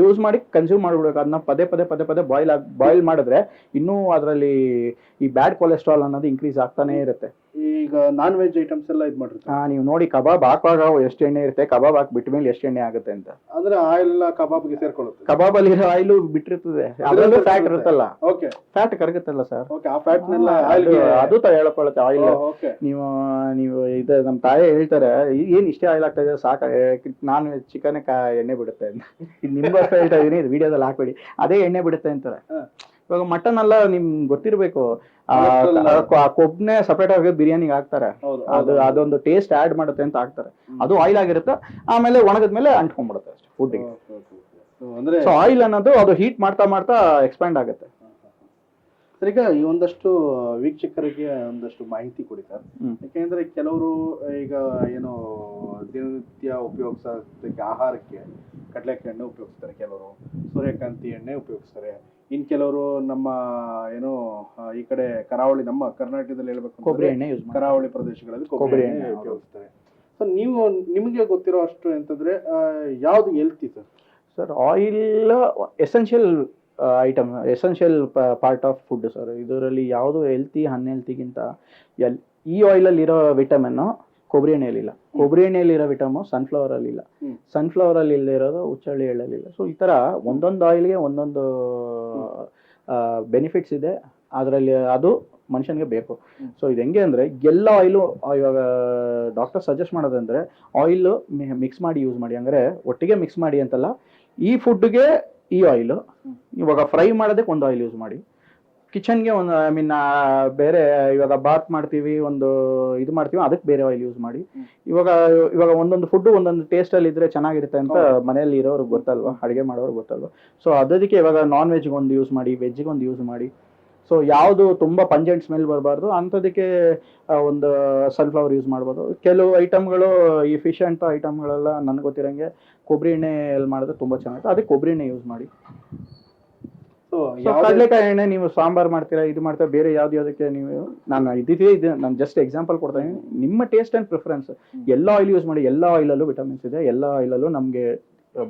ಯೂಸ್ ಮಾಡಿ ಕನ್ಸ್ಯೂಮ್ ಮಾಡ್ಬಿಡ್ಬೇಕು. ಅದನ್ನ ಪದೇ ಪದೇ ಪದೇ ಪದೇ ಬಾಯ್ಲ್ ಬಾಯ್ಲ್ ಮಾಡಿದ್ರೆ ಇನ್ನೂ ಅದರಲ್ಲಿ ಈ ಬ್ಯಾಡ್ ಕೊಲೆಸ್ಟ್ರಾಲ್ ಅನ್ನೋದು ಇನ್ಕ್ರೀಸ್ ಆಗ್ತಾನೆ ಇರುತ್ತೆ. ಈಗ ನಾನ್ ವೆಜ್ ಐಟಮ್ಸ್ ಎಲ್ಲ ಇದು ಮಾಡಿರ್ತಾರೆ. ಹಾ ನೀವು ನೋಡಿ ಕಬಾಬ್ ಹಾಕುವಾಗ ಎಷ್ಟು ಎಣ್ಣೆ ಇರುತ್ತೆ ಕಬಾಬ್ ಹಾಕಿ ಬಿಟ್ಟ ಮೇಲೆ ಎಷ್ಟು ಎಣ್ಣೆ ಆಗುತ್ತೆ ಅಂತ. ಅಂದ್ರೆ ಆಯಿಲ್ ಎಲ್ಲ ಕಬಾಬ್ಗೆ ಸೇರ್ಕೊಳ್ಳುತ್ತೆ. ಕಬಾಬ್ ಅಲ್ಲಿ ಆಯಿಲ್ ಬಿಟ್ಟಿರ್ತದೆ. ಅದರಲ್ಲೂ ಫ್ಯಾಟ್ ಇರುತ್ತಲ್ಲ. ಓಕೆ ಫ್ಯಾಟ್ ಕರಗುತ್ತಲ್ಲ ಸರ್ ಓಕೆ ಆ ಫ್ಯಾಟ್ ನೆಲ್ಲ ಅದು ಆಯಿಲ್ಗೆ ಅದು ತ ಹೇಳ್ಕೊಳ್ಳುತ್ತೆ ಆಯಿಲ್ ಓಕೆ ನೀವು ನೀವು ಇದು ನಮ್ಮ ತಾಯಿ ಹೇಳ್ತಾರೆ ಏನು ಇಷ್ಟೇ ಆಯಿಲ್ ಆಗ್ತಾ ಇದೆ ಸಾಕ ವೆಜ್ ಚಿಕನ್ ಎಣ್ಣೆ ಬಿಡುತ್ತೆ ಅಂತ. ನಿಮ್ಗೋಸ್ಕರ ಹೇಳ್ತಾ ಇದೀನಿ ಇದು ವಿಡಿಯೋದಲ್ಲಿ ಹಾಕ್ಬೇಡಿ. ಅದೇ ಎಣ್ಣೆ ಬಿಡುತ್ತೆ ಅಂತಾರೆ. ಇವಾಗ ಮಟನ್ ಎಲ್ಲ ನಿಮ್ಗೆ ಗೊತ್ತಿರ್ಬೇಕು. ಕೊಬ್ಬನೇ ಸಪರೇಟ್ ಆಗಿ ಬಿರಿಯಾನಿಗೆ ಹಾಕ್ತಾರೆ. ಅದು ಅದೊಂದು ಟೇಸ್ಟ್ ಆಡ್ ಮಾಡುತ್ತೆ ಅಂತ ಹಾಕ್ತಾರೆ. ಅದು ಆಯಿಲ್ ಆಗಿರುತ್ತೆ. ಆಮೇಲೆ ಒಣಗದ್ಮೇಲೆ ಅಂಟ್ಕೊಂಡ್ಬಿಡುತ್ತೆ ಅಷ್ಟೇ ಫುಡ್ಡಿಗೆ ಸೊ ಆಯಿಲ್ ಅನ್ನೋದು ಅದು ಹೀಟ್ ಮಾಡ್ತಾ ಮಾಡ್ತಾ ಎಕ್ಸ್ಪ್ಯಾಂಡ್ ಆಗುತ್ತೆ. ಈಗ ಈ ಒಂದಷ್ಟು ವೀಕ್ಷಕರಿಗೆ ಒಂದಷ್ಟು ಮಾಹಿತಿ ಕೊಡಿ ಸರ್. ಯಾಕೆಂದ್ರೆ ಕೆಲವರು ಈಗ ಏನು ದಿನನಿತ್ಯ ಉಪಯೋಗಿಸೋದಕ್ಕೆ ಆಹಾರಕ್ಕೆ ಕಡಲೆಕಾಯಿ ಎಣ್ಣೆ ಉಪಯೋಗಿಸ್ತಾರೆ ಕೆಲವರು ಸೂರ್ಯಕಾಂತಿ ಎಣ್ಣೆ ಉಪಯೋಗಿಸ್ತಾರೆ. ಇನ್ ಕೆಲವರು ನಮ್ಮ ಏನು ಈ ಕಡೆ ಕರಾವಳಿ ನಮ್ಮ ಕರ್ನಾಟಕದಲ್ಲಿ ಹೇಳ್ಬೇಕು ಕೊಬ್ಬರಿ ಎಣ್ಣೆ ಕರಾವಳಿ ಪ್ರದೇಶಗಳಲ್ಲಿ ಕೊಬ್ಬರಿ ಎಣ್ಣೆ. ಉಪಯೋಗಿಸ್ತಾರೆ. ಸೊ ನೀವು ನಿಮಗೆ ಗೊತ್ತಿರೋ ಅಷ್ಟು ಅಂತಂದ್ರೆ ಯಾವುದು healthy sir sir oil essential item essential part of food sir ಇದರಲ್ಲಿ ಯಾವುದು ಹೆಲ್ತಿ ಅನ್ಹೆಲ್ತಿಗಿಂತ ಎಲ್ ಈ ಆಯಿಲಲ್ಲಿರೋ ವಿಟಮಿನ್ನು ವಿಟಮಿನ್ ಕೊಬ್ಬರಿ ಎಣ್ಣೆಯಲ್ಲಿಲ್ಲ. ಕೊಬ್ಬರಿ ಎಣ್ಣೆಯಲ್ಲಿರೋ ವಿಟಮು ಇಲ್ಲ ಸನ್ಫ್ಲವರ್ ಅಲ್ಲಿ ಇಲ್ಲದೆ ಇರೋದು ಹುಚ್ಚಳ್ಳಿ ಎಳ್ಳಲ್ಲಿಲ್ಲ. ಸೊ ಈ ಥರ ಒಂದೊಂದು ಆಯಿಲ್ಗೆ ಒಂದೊಂದು ಬೆನಿಫಿಟ್ಸ್ ಇದೆ. ಅದರಲ್ಲಿ ಅದು ಮನುಷ್ಯನಿಗೆ ಬೇಕು. ಸೊ ಇದು ಹೆಂಗೆ ಅಂದರೆ ಎಲ್ಲ ಆಯಿಲು ಇವಾಗ ಡಾಕ್ಟರ್ ಸಜೆಸ್ಟ್ ಮಾಡೋದಂದ್ರೆ ಆಯಿಲ್ ಮಿಕ್ಸ್ ಮಾಡಿ ಯೂಸ್ ಮಾಡಿ. ಅಂದರೆ ಒಟ್ಟಿಗೆ ಮಿಕ್ಸ್ ಮಾಡಿ ಅಂತಲ್ಲ ಈ ಫುಡ್ಗೆ ಈ ಆಯಿಲು ಇವಾಗ ಫ್ರೈ ಮಾಡೋದಕ್ಕೆ ಒಂದು ಆಯಿಲ್ ಯೂಸ್ ಮಾಡಿ. ಕಿಚನ್ಗೆ ಒಂದು ಐ ಮೀನ್ ಬೇರೆ ಇವಾಗ ಬಾತ್ ಮಾಡ್ತೀವಿ ಒಂದು ಇದು ಮಾಡ್ತೀವಿ ಅದಕ್ಕೆ ಬೇರೆ ಆಯಿಲ್ ಯೂಸ್ ಮಾಡಿ. ಇವಾಗ ಇವಾಗ ಒಂದೊಂದು ಫುಡ್ ಒಂದೊಂದು ಟೇಸ್ಟಲ್ಲಿ ಇದ್ರೆ ಚೆನ್ನಾಗಿರುತ್ತೆ ಅಂತ. ಮನೆಯಲ್ಲಿ ಇರೋರ್ಗೆ ಗೊತ್ತಲ್ವಾ ಅಡುಗೆ ಮಾಡೋರು ಗೊತ್ತಲ್ವಾ. ಸೊ ಅದಕ್ಕೆ ಇವಾಗ ನಾನ್ ವೆಜ್ಗೆ ಒಂದು ಯೂಸ್ ಮಾಡಿ ವೆಜ್ಗೆ ಒಂದು ಯೂಸ್ ಮಾಡಿ. ಸೊ ಯಾವುದು ತುಂಬ ಪಂಜೆಂಟ್ ಸ್ಮೆಲ್ ಬರಬಾರ್ದು ಅಂಥದಕ್ಕೆ ಒಂದು ಸನ್ಫ್ಲವರ್ ಯೂಸ್ ಮಾಡ್ಬೋದು. ಕೆಲವು ಐಟಮ್ಗಳು ಈ ಫಿಶ್ ಅಂತ ಐಟಮ್ಗಳೆಲ್ಲ ನನಗೆ ಗೊತ್ತಿರೋಂಗೆ ಕೊಬ್ಬರಿ ಎಣ್ಣೆಯಲ್ಲಿ ಮಾಡಿದ್ರೆ ತುಂಬ ಚೆನ್ನಾಗಿರುತ್ತೆ. ಅದಕ್ಕೆ ಕೊಬ್ಬರಿ ಎಣ್ಣೆ ಯೂಸ್ ಮಾಡಿ. ಕಡಲೆಕಾಯಿ ಎಣ್ಣೆ ನೀವು ಸಾಂಬಾರ್ ಮಾಡ್ತೀರಾ ಇದು ಮಾಡ್ತೀರಾ ಬೇರೆ ಯಾವ್ದು ಯಾವ್ದಕ್ಕೆ ನೀವು ನಾನು ಇದ್ದಿದ್ದೇ ಇದು ನಾನು ಜಸ್ಟ್ ಎಕ್ಸಾಂಪಲ್ ಕೊಡ್ತಾ ಇದ್ದೀನಿ ನಿಮ್ಮ ಟೇಸ್ಟ್ ಅಂಡ್ ಪ್ರಿಫರೆನ್ಸ್ ಎಲ್ಲ ಆಯಿಲ್ ಯೂಸ್ ಮಾಡಿ ಎಲ್ಲ ಆಯಿಲಲ್ಲೂ ವಿಟಮಿನ್ಸ್ ಇದೆ ಎಲ್ಲ ಆಯಿಲಲ್ಲೂ ನಮಗೆ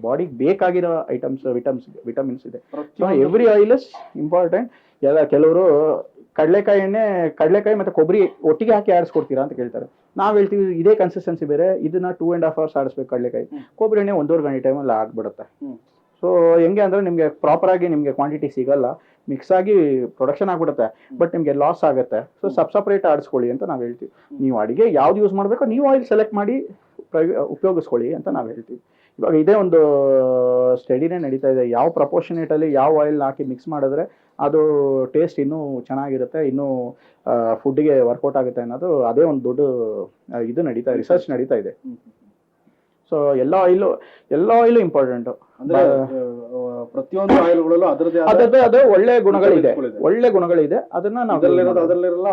ಬಾಡಿಗೆ ಬೇಕಾಗಿರೋ ಐಟಮ್ಸ್ ವಿಟಮಿನ್ಸ್ ವಿಟಮಿನ್ಸ್ ಇದೆ. So every oil is important ಎಲ್ಲ ಕೆಲವರು ಕಡಲೆಕಾಯಿ ಎಣ್ಣೆ ಕಡಲೆಕಾಯಿ ಮತ್ತೆ ಕೊಬ್ಬರಿ ಒಟ್ಟಿಗೆ ಹಾಕಿ ಆಡಿಸ್ಕೊಡ್ತೀರಾ ಅಂತ ಕೇಳ್ತಾರೆ. ನಾವು ಹೇಳ್ತೀವಿ ಇದೇ ಕನ್ಸಿಸ್ಟೆನ್ಸಿ ಬೇರೆ ಇದನ್ನ ಟೂ ಆ್ಯಂಡ್ ಹಾಫ್ ಅವರ್ಸ್ ಆಡಿಸ್ಬೇಕು ಕಡಲೆಕಾಯಿ. ಕೊಬ್ಬರಿ ಎಣ್ಣೆ ಒಂದೂವರೆ ಗಂಟೆ ಟೈಮಲ್ಲಿ ಆಗ್ಬಿಡುತ್ತೆ. ಸೊ ಹೆಂಗೆ ಅಂದರೆ ನಿಮಗೆ ಪ್ರಾಪರ್ ಆಗಿ ನಿಮಗೆ ಕ್ವಾಂಟಿಟಿ ಸಿಗಲ್ಲ. ಮಿಕ್ಸ್ ಆಗಿ ಪ್ರೊಡಕ್ಷನ್ ಆಗ್ಬಿಡುತ್ತೆ. ಬಟ್ ನಿಮಗೆ ಲಾಸ್ ಆಗುತ್ತೆ. ಸೊ ಸಬ್ ಸಪ್ರೇಟ್ ಆಡಿಸ್ಕೊಳ್ಳಿ ಅಂತ ನಾವು ಹೇಳ್ತೀವಿ. ನೀವು ಅಡಿಗೆ ಯಾವ್ದು ಯೂಸ್ ಮಾಡಬೇಕು ನೀವು ಆಯಿಲ್ ಸೆಲೆಕ್ಟ್ ಮಾಡಿ ಉಪಯೋಗಿಸ್ಕೊಳ್ಳಿ ಅಂತ ನಾವು ಹೇಳ್ತೀವಿ. ಇವಾಗ ಇದೇ ಒಂದು ಸ್ಟಡಿನೇ ನಡೀತಾ ಇದೆ. ಯಾವ ಪ್ರಪೋರ್ಷನೇಟಲ್ಲಿ ಅಲ್ಲಿ ಯಾವ ಆಯಿಲ್ ಹಾಕಿ ಮಿಕ್ಸ್ ಮಾಡಿದ್ರೆ ಅದು ಟೇಸ್ಟ್ ಇನ್ನೂ ಚೆನ್ನಾಗಿರುತ್ತೆ ಇನ್ನೂ ಫುಡ್ಗೆ ವರ್ಕೌಟ್ ಆಗುತ್ತೆ ಅನ್ನೋದು ಅದೇ ಒಂದು ದೊಡ್ಡ ಇದು ನಡೀತಾ ರಿಸರ್ಚ್ ನಡೀತಾ ಇದೆ. ಸೊ ಎಲ್ಲ ಆಯಿಲು ಎಲ್ಲ ಆಯಿಲು ಇಂಪಾರ್ಟೆಂಟ್ ಅಂದ್ರೆ ಪ್ರತಿಯೊಂದು ಆಯಿಲ್ಗಳಲ್ಲೂ ಅದರದೇ ಅದೇ ಒಳ್ಳೆ ಗುಣಗಳಿದೆ. ಒಳ್ಳೆ ಗುಣಗಳಿದೆ. ಅದನ್ನ ನಾವು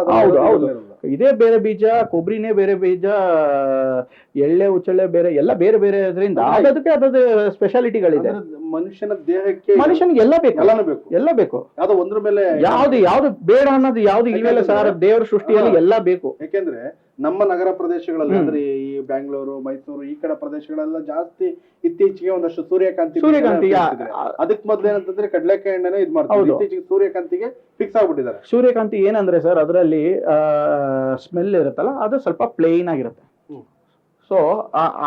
ಹೌದು, ಇದೇ ಬೇರೆ ಬೀಜ ಕೊಬ್ಬರಿನೇ ಬೇರೆ ಬೀಜ ಎಳ್ಳೆ ಉಚ್ಚಳ್ಳೆ ಬೇರೆ ಎಲ್ಲ ಬೇರೆ ಬೇರೆ ಅದರಿಂದ ಅದಕ್ಕೆ ಅದ್ರದ್ದು ಸ್ಪೆಷಾಲಿಟಿಗಳಿದೆ ಮನುಷ್ಯನ ದೇಹಕ್ಕೆ ಮನುಷ್ಯನಿಗೆ ಎಲ್ಲ ಬೇಕು. ಎಲ್ಲಾನು ಬೇಕು. ಎಲ್ಲ ಬೇಕು. ಅದು ಒಂದ್ರ ಮೇಲೆ ಯಾವ್ದು ಯಾವ್ದು ಬೇಡ ಅನ್ನೋದು ಯಾವ್ದು ಇಲ್ಲ ಸರ್. ದೇವರ ಸೃಷ್ಟಿಯಲ್ಲಿ. ಎಲ್ಲ ಬೇಕು. ಯಾಕೆಂದ್ರೆ ನಮ್ಮ ನಗರ ಪ್ರದೇಶಗಳಲ್ಲಿ ಅಂದ್ರೆ ಈ ಬ್ಯಾಂಗ್ಳೂರು ಮೈಸೂರು ಈ ಕಡೆ ಪ್ರದೇಶಗಳೆಲ್ಲ ಜಾಸ್ತಿ ಇತ್ತೀಚೆಗೆ ಒಂದಷ್ಟು ಸೂರ್ಯಕಾಂತಿ ಸೂರ್ಯಕಾಂತಿ ಅದಕ್ ಮೊದ್ಲು ಏನಂತಂದ್ರೆ ಕಡಲೆಕಾಯಿ ಎಣ್ಣೆನೇ ಇದ್ ಮಾಡ್ತಾರೆ. ಇತ್ತೀಚೆಗೆ ಸೂರ್ಯಕಾಂತಿಗೆ ಫಿಕ್ಸ್ ಆಗ್ಬಿಟ್ಟಿದ್ದಾರೆ. ಸೂರ್ಯಕಾಂತಿ ಏನಂದ್ರೆ ಸರ್ ಅದರಲ್ಲಿ ಸ್ಮೆಲ್ ಇರುತ್ತಲ್ಲ ಅದು ಸ್ವಲ್ಪ ಪ್ಲೇನ್ ಆಗಿರುತ್ತೆ. ಸೊ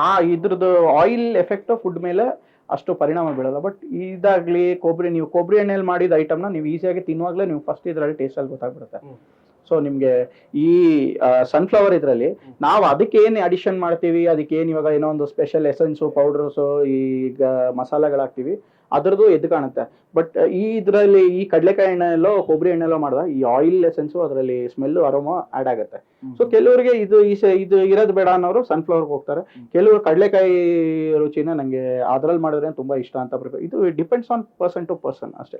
ಆ ಇದ್ರದ್ದು ಆಯಿಲ್ ಎಫೆಕ್ಟ್ ಫುಡ್ ಮೇಲೆ ಅಷ್ಟು ಪರಿಣಾಮ ಬೀಳಲ್ಲ. ಬಟ್ ಇದಾಗ್ಲಿ ಕೊಬ್ಬರಿ ನೀವು ಕೊಬ್ಬರಿ ಎಣ್ಣೆಯಲ್ಲಿ ಮಾಡಿದ ಐಟಮ್ನ ನೀವು ಈಸಿಯಾಗಿ ತಿನ್ನುವಾಗಲೇ ನೀವು ಫಸ್ಟ್ ಇದರಲ್ಲಿ ಟೇಸ್ಟಲ್ಲಿ ಗೊತ್ತಾಗ್ಬಿಡುತ್ತೆ. ಸೊ ನಿಮಗೆ ಈ ಸನ್ಫ್ಲವರ್ ಇದರಲ್ಲಿ ನಾವು ಅದಕ್ಕೆ ಏನು ಅಡಿಷನ್ ಮಾಡ್ತೀವಿ? ಅದಕ್ಕೆ ಏನು ಇವಾಗ ಏನೋ ಒಂದು ಸ್ಪೆಷಲ್ ಎಸೆನ್ಸು ಪೌಡರ್ಸು ಈಗ ಮಸಾಲೆಗಳಾಗ್ತೀವಿ ಅದರದ್ದು ಎದ್ದು ಕಾಣುತ್ತೆ. ಬಟ್ ಈ ಇದರಲ್ಲಿ ಈ ಕಡಲೆಕಾಯಿ ಎಣ್ಣೆಲ್ಲೋ ಕೊಬ್ಬರಿ ಎಣ್ಣೆಲ್ಲೋ ಮಾಡಿದ ಈ ಆಯಿಲ್ ಎಸೆನ್ಸು ಅದರಲ್ಲಿ ಸ್ಮೆಲ್ಲು ಅರೋಮಾ ಆ್ಯಡ್ ಆಗುತ್ತೆ. ಸೊ ಕೆಲವರಿಗೆ ಇದು ಈ ಇದು ಇರೋದು ಬೇಡ ಅನ್ನೋರು ಸನ್ಫ್ಲವರ್ಗೆ ಹೋಗ್ತಾರೆ. ಕೆಲವರು ಕಡಲೆಕಾಯಿ ರುಚಿನ ನಂಗೆ ಅದ್ರಲ್ಲಿ ಮಾಡಿದ್ರೆ ತುಂಬಾ ಇಷ್ಟ ಅಂತ ಪ್ರಿಫರ್ ಇದು depends on person to person ಅಷ್ಟೇ.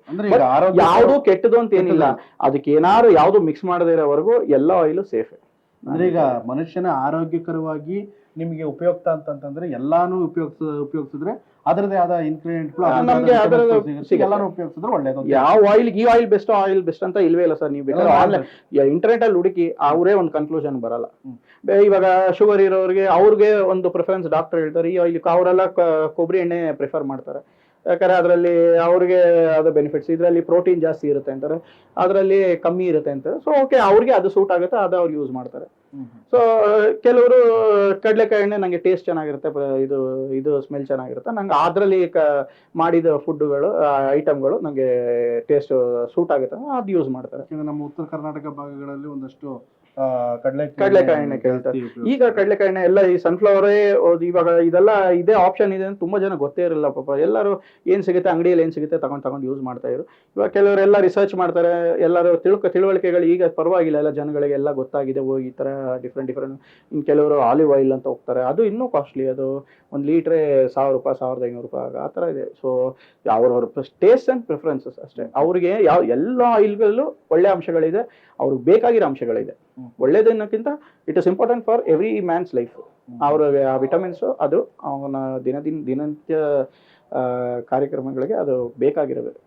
ಯಾವುದು ಕೆಟ್ಟದು ಅಂತ ಏನಿಲ್ಲ. ಅದಕ್ಕೆ ಏನಾದ್ರು ಯಾವುದು ಮಿಕ್ಸ್ ಮಾಡದೇ ಇರೋವರೆಗೂ ಎಲ್ಲ ಆಯಿಲು ಸೇಫ್ ಅಂದ್ರೆ ಈಗ ಮನುಷ್ಯನ ಆರೋಗ್ಯಕರವಾಗಿ ನಿಮಗೆ ಉಪಯುಕ್ತ ಅಂತಂತಂದ್ರೆ ಎಲ್ಲಾನು ಉಪಯೋಗಿಸ ಉಪಯೋಗಿಸಿದ್ರೆ ಅದರದೇ ಆದ. ಎಲ್ಲಾನು ಉಪಯೋಗಿಸಿದ್ರೆ ಒಳ್ಳೇದು. ಯಾವ ಆಯಿಲ್ ಈ ಆಯಿಲ್ ಬೆಸ್ಟ್ ಆಯಿಲ್ ಬೆಸ್ಟ್ ಅಂತ ಇಲ್ವೇ ಇಲ್ಲ ಸರ್ ನೀವು ಬೇಕಾದ್ರೆ ಆನ್ಲೈನ್ ಇಂಟರ್ನೆಟ್ ಅಲ್ಲಿ ಹುಡುಕಿ ಅವರೇ ಒಂದು ಕನ್ಕ್ಲೂಷನ್ ಬರಲ್ಲ ಇವಾಗ ಶುಗರ್ ಇರೋರಿಗೆ ಅವ್ರಿಗೆ ಒಂದು ಪ್ರಿಫರೆನ್ಸ್ ಡಾಕ್ಟರ್ ಹೇಳ್ತಾರೆ ಈ ಆಯಿಲ್ ಅವರೆಲ್ಲ ಕೊಬ್ಬರಿ ಎಣ್ಣೆ ಪ್ರಿಫರ್ ಮಾಡ್ತಾರೆ ಯಾಕಂದ್ರೆ ಅದರಲ್ಲಿ ಅವ್ರಿಗೆ ಅದು ಬೆನಿಫಿಟ್ಸ್ ಇದರಲ್ಲಿ ಪ್ರೋಟೀನ್ ಜಾಸ್ತಿ ಇರುತ್ತೆ ಅಂತಾರೆ ಅದರಲ್ಲಿ ಕಮ್ಮಿ ಇರುತ್ತೆ ಅಂತಾರೆ ಸೊ ಓಕೆ ಅವ್ರಿಗೆ ಅದು ಸೂಟ್ ಆಗುತ್ತೆ ಅದು ಅವ್ರು ಯೂಸ್ ಮಾಡ್ತಾರೆ. ಸೊ ಕೆಲವರು ಕಡಲೆಕಾಯಿ ಎಣ್ಣೆ ನನಗೆ ಟೇಸ್ಟ್ ಚೆನ್ನಾಗಿರುತ್ತೆ ಇದು ಇದು ಸ್ಮೆಲ್ ಚೆನ್ನಾಗಿರುತ್ತೆ. ನಂಗೆ ಅದರಲ್ಲಿ ಮಾಡಿದ ಫುಡ್ಗಳು ಐಟಮ್ಗಳು ನನಗೆ ಟೇಸ್ಟ್ ಸೂಟ್ ಆಗುತ್ತೆ. ಅದು ಯೂಸ್ ಮಾಡ್ತಾರೆ. ನಮ್ಮ ಉತ್ತರ ಕರ್ನಾಟಕ ಭಾಗಗಳಲ್ಲಿ ಒಂದಷ್ಟು ಆ, ಕಡ್ಲೆಕಾಯಿ ಕಡ್ಲೆಕಾಯಿ ಕೇಳ್ತಾರೆ. ಈಗ ಕಡಲೆಕಾಯಿ ಎಣ್ಣೆ ಎಲ್ಲ ಈ ಸನ್ಫ್ಲವರೇ ಇವಾಗ ಇದೆಲ್ಲ ಇದೇ ಆಪ್ಷನ್ ಇದೆ ಅಂತ ತುಂಬಾ ಜನ ಗೊತ್ತೇ ಇರಲ್ಲ ಪಾಪ. ಎಲ್ಲರೂ ಏನ್ ಸಿಗುತ್ತೆ ಅಂಗಡಿಯಲ್ಲಿ ಏನ್ ಸಿಗುತ್ತೆ ತಗೊಂಡ್ ತಗೊಂಡು ಯೂಸ್ ಮಾಡ್ತಾ ಇದ್ರು. ಇವಾಗ ಕೆಲವರೆಲ್ಲ ರಿಸರ್ಚ್ ಮಾಡ್ತಾರೆ ಎಲ್ಲರೂ ತಿಳ್ಕ ತಿಳುವಳಿಕೆಗಳು ಈಗ ಪರವಾಗಿಲ್ಲ. ಎಲ್ಲ ಜನಗಳಿಗೆ ಎಲ್ಲ ಗೊತ್ತಾಗಿದೆ ಓ ಈ ತರ ಡಿಫ್ರೆಂಟ್ ಡಿಫ್ರೆಂಟ್ ಇನ್ನು ಕೆಲವರು ಆಲಿವ್ ಆಯಿಲ್ ಅಂತ ಹೋಗ್ತಾರೆ. ಅದು ಇನ್ನೂ ಕಾಸ್ಟ್ಲಿ ಅದು ಒಂದು ಲೀಟ್ರೆ ಸಾವಿರ ರೂಪಾಯಿ ಸಾವಿರದ ಐನೂರು ರೂಪಾಯಿ ಆ ಥರ ಇದೆ. ಸೊ ಅವ್ರವ್ರ ಟೇಸ್ಟ್ ಆ್ಯಂಡ್ ಪ್ರಿಫರೆನ್ಸಸ್ ಅಷ್ಟೇ. ಅವ್ರಿಗೆ ಯಾವ ಎಲ್ಲ ಆಯಿಲ್ಗಳಲ್ಲೂ ಒಳ್ಳೆ ಅಂಶಗಳಿದೆ. ಅವ್ರಿಗೆ ಬೇಕಾಗಿರೋ ಅಂಶಗಳಿದೆ. ಒಳ್ಳೇದನ್ನೋಕ್ಕಿಂತ it is important for every man's life ಅವರ ವಿಟಮಿನ್ಸ್ ಅದು ಅವನ ದಿನದಿನ ದಿನನಿತ್ಯ ಕಾರ್ಯಕ್ರಮಗಳಿಗೆ ಅದು ಬೇಕಾಗಿರಬೇಕು.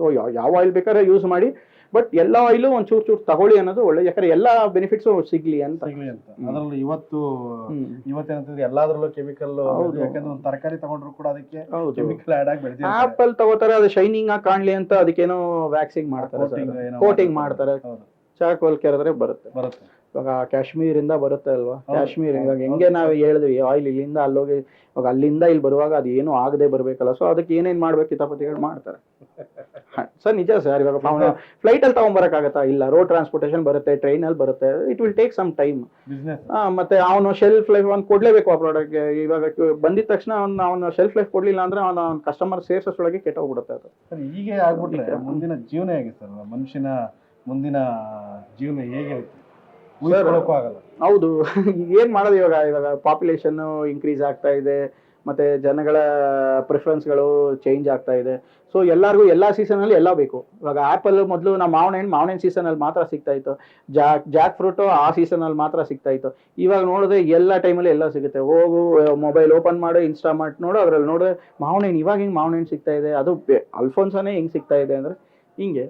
ಸೊ ಯಾವ ಆಯಿಲ್ ಬೇಕಾದ್ರೆ ಯೂಸ್ ಮಾಡಿ ಬಟ್ ಎಲ್ಲ ಆಯಿಲು ಒಂದ್ ಚೂರ್ ಚೂರ್ ತಗೊಳ್ಳಿ ಅನ್ನೋದು ಒಳ್ಳೆ ಯಾಕಂದ್ರೆ ಎಲ್ಲ ಬೆನಿಫಿಟ್ಸ್ ಸಿಗ್ಲಿ ಅಂತ. ಸಿಗ್ಲಿ ಅಂತ. ಹ್ಮ್. ಅದರಲ್ಲಿ ಇವತ್ತು ಹ್ಮ್. ಇವತ್ತೇನಂತಂದ್ರೆ ಎಲ್ಲಾದ್ರಲ್ಲೂ ಕೆಮಿಕಲ್ ಹೌದು. ಯಾಕಂದ್ರೆ ಒಂದು ತರಕಾರಿ ತಗೊಂಡ್ರು ಕೂಡ ಅದಕ್ಕೆ ಕೆಮಿಕಲ್ ಆಡ್ ಆಗಿ ಬೆಳೆದಿದೆ ಆಪಲ್ ತಗೋತಾರೆ ಅದು ಶೈನಿಂಗ್ ಆಗಿ ಕಾಣ್ಲಿ ಅಂತ ಅದಕ್ಕೇನೋ ವ್ಯಾಕ್ಸಿಂಗ್ ಮಾಡ್ತಾರೆ ಕೋಟಿಂಗ್ ಮಾಡ್ತಾರೆ. ಚಾರ್ಕೋಲ್ ಕೆರೆದ್ರೆ ಬರುತ್ತೆ. ಬರುತ್ತೆ. ಇವಾಗ ಕಾಶ್ಮೀರಿಂದ ಬರುತ್ತೆ ಅಲ್ವಾ. ಕಾಶ್ಮೀರ್ ಇವಾಗ ಹೆಂಗೆ ನಾವು ಹೇಳಿದ್ವಿ ಆಯಿಲ್ ಇಲ್ಲಿಂದ ಅಲ್ಲೋಗಿ ಇವಾಗ ಅಲ್ಲಿಂದ ಇಲ್ಲಿ ಬರುವಾಗ ಅದು ಏನು ಆಗದೆ ಬರ್ಬೇಕಲ್ಲ ಸೊ ಅದಕ್ಕೆ ಏನೇನ್ ಮಾಡ್ಬೇಕು ಕಿತಾಪತಿಗಳು ಮಾಡ್ತಾರೆ. ಸರ್ ನಿಜ ಸರ್ ಇವಾಗ ಫ್ಲೈಟ್ ಅಲ್ಲಿ ತಗೊಂಬರಕ್ಕಾಗತ್ತಾ ಇಲ್ಲ ರೋಡ್ ಟ್ರಾನ್ಸ್ಪೋರ್ಟೇಷನ್ ಬರುತ್ತೆ ಟ್ರೈನ್ ಅಲ್ಲಿ ಬರುತ್ತೆ it will take some time ಮತ್ತೆ ಅವನು ಶೆಲ್ಫ್ ಲೈಫ್ ಒಂದು ಕೊಡ್ಲೇಬೇಕು ಆ ಪ್ರಾಡಕ್ಟ್ ಇವಾಗ ಬಂದಿದ ತಕ್ಷಣ ಅವ್ನು ಅವ್ನ ಶೆಲ್ಫ್ ಲೈಫ್ ಕೊಡ್ಲಿಲ್ಲ ಅಂದ್ರೆ ಅವ್ನ ಕಸ್ಟಮರ್ ಸೇರ್ಸೋಷ್ಟೊಳಗೆ ಕೆಟ್ಟೋಗ್ಬಿಡುತ್ತೆ ಅದು. ಸರ್ ಹೀಗೆ ಆಗ್ಬಿಟ್ರೆ ಮುಂದಿನ ಜೀವನ ಹೇಗೆ ಸರ್? ಮನುಷ್ಯನ ಮುಂದಿನ ಜೀವನ ಹೇಗೆ ಊಹಿಸ್ಕೊಳ್ಳೋಕ್ಕೂ ಆಗಲ್ಲ. ಹೌದು. ಏನ್ ಮಾಡೋದು ಇವಾಗ? ಇವಾಗ ಪಾಪ್ಯುಲೇಷನ್ ಇನ್ಕ್ರೀಸ್ ಆಗ್ತಾ ಇದೆ. ಮತ್ತೆ ಜನಗಳ ಪ್ರಿಫರೆನ್ಸ್ಗಳು ಚೇಂಜ್ ಆಗ್ತಾ ಇದೆ. ಸೊ ಎಲ್ಲರಿಗೂ ಎಲ್ಲ ಸೀಸನ್ ಅಲ್ಲಿ ಎಲ್ಲ ಬೇಕು. ಇವಾಗ ಆಪಲ್ ಮೊದಲು ನಾವು ಮಾವಿನ ಹಣ್ಣು ಮಾವಿನ ಹಣ್ಣು ಸೀಸನ್ ಅಲ್ಲಿ ಮಾತ್ರ ಸಿಗ್ತಾ ಇತ್ತು. ಜಾಕ್ ಜಾಕ್ ಫ್ರೂಟ್ ಆ ಸೀಸನ್ ಅಲ್ಲಿ ಮಾತ್ರ ಸಿಗ್ತಾ ಇತ್ತು. ಇವಾಗ ನೋಡಿದ್ರೆ ಎಲ್ಲ ಟೈಮಲ್ಲಿ ಎಲ್ಲ ಸಿಗುತ್ತೆ. ಹೋಗು ಮೊಬೈಲ್ ಓಪನ್ ಮಾಡು ಇನ್ಸ್ಟಾ ಮಾಡಿ ನೋಡು ಅದ್ರಲ್ಲಿ ನೋಡಿದ್ರೆ ಮಾವಿನ ಹಣ್ಣು ಇವಾಗ ಹಿಂಗೆ ಮಾವಿನ ಹಣ್ಣು ಸಿಗ್ತಾ ಇದೆ? ಅದು ಅಲ್ಫೋನ್ಸನೇ ಹಿಂಗೆ ಸಿಗ್ತಾ ಇದೆ ಅಂದ್ರೆ ಹಿಂಗೆ.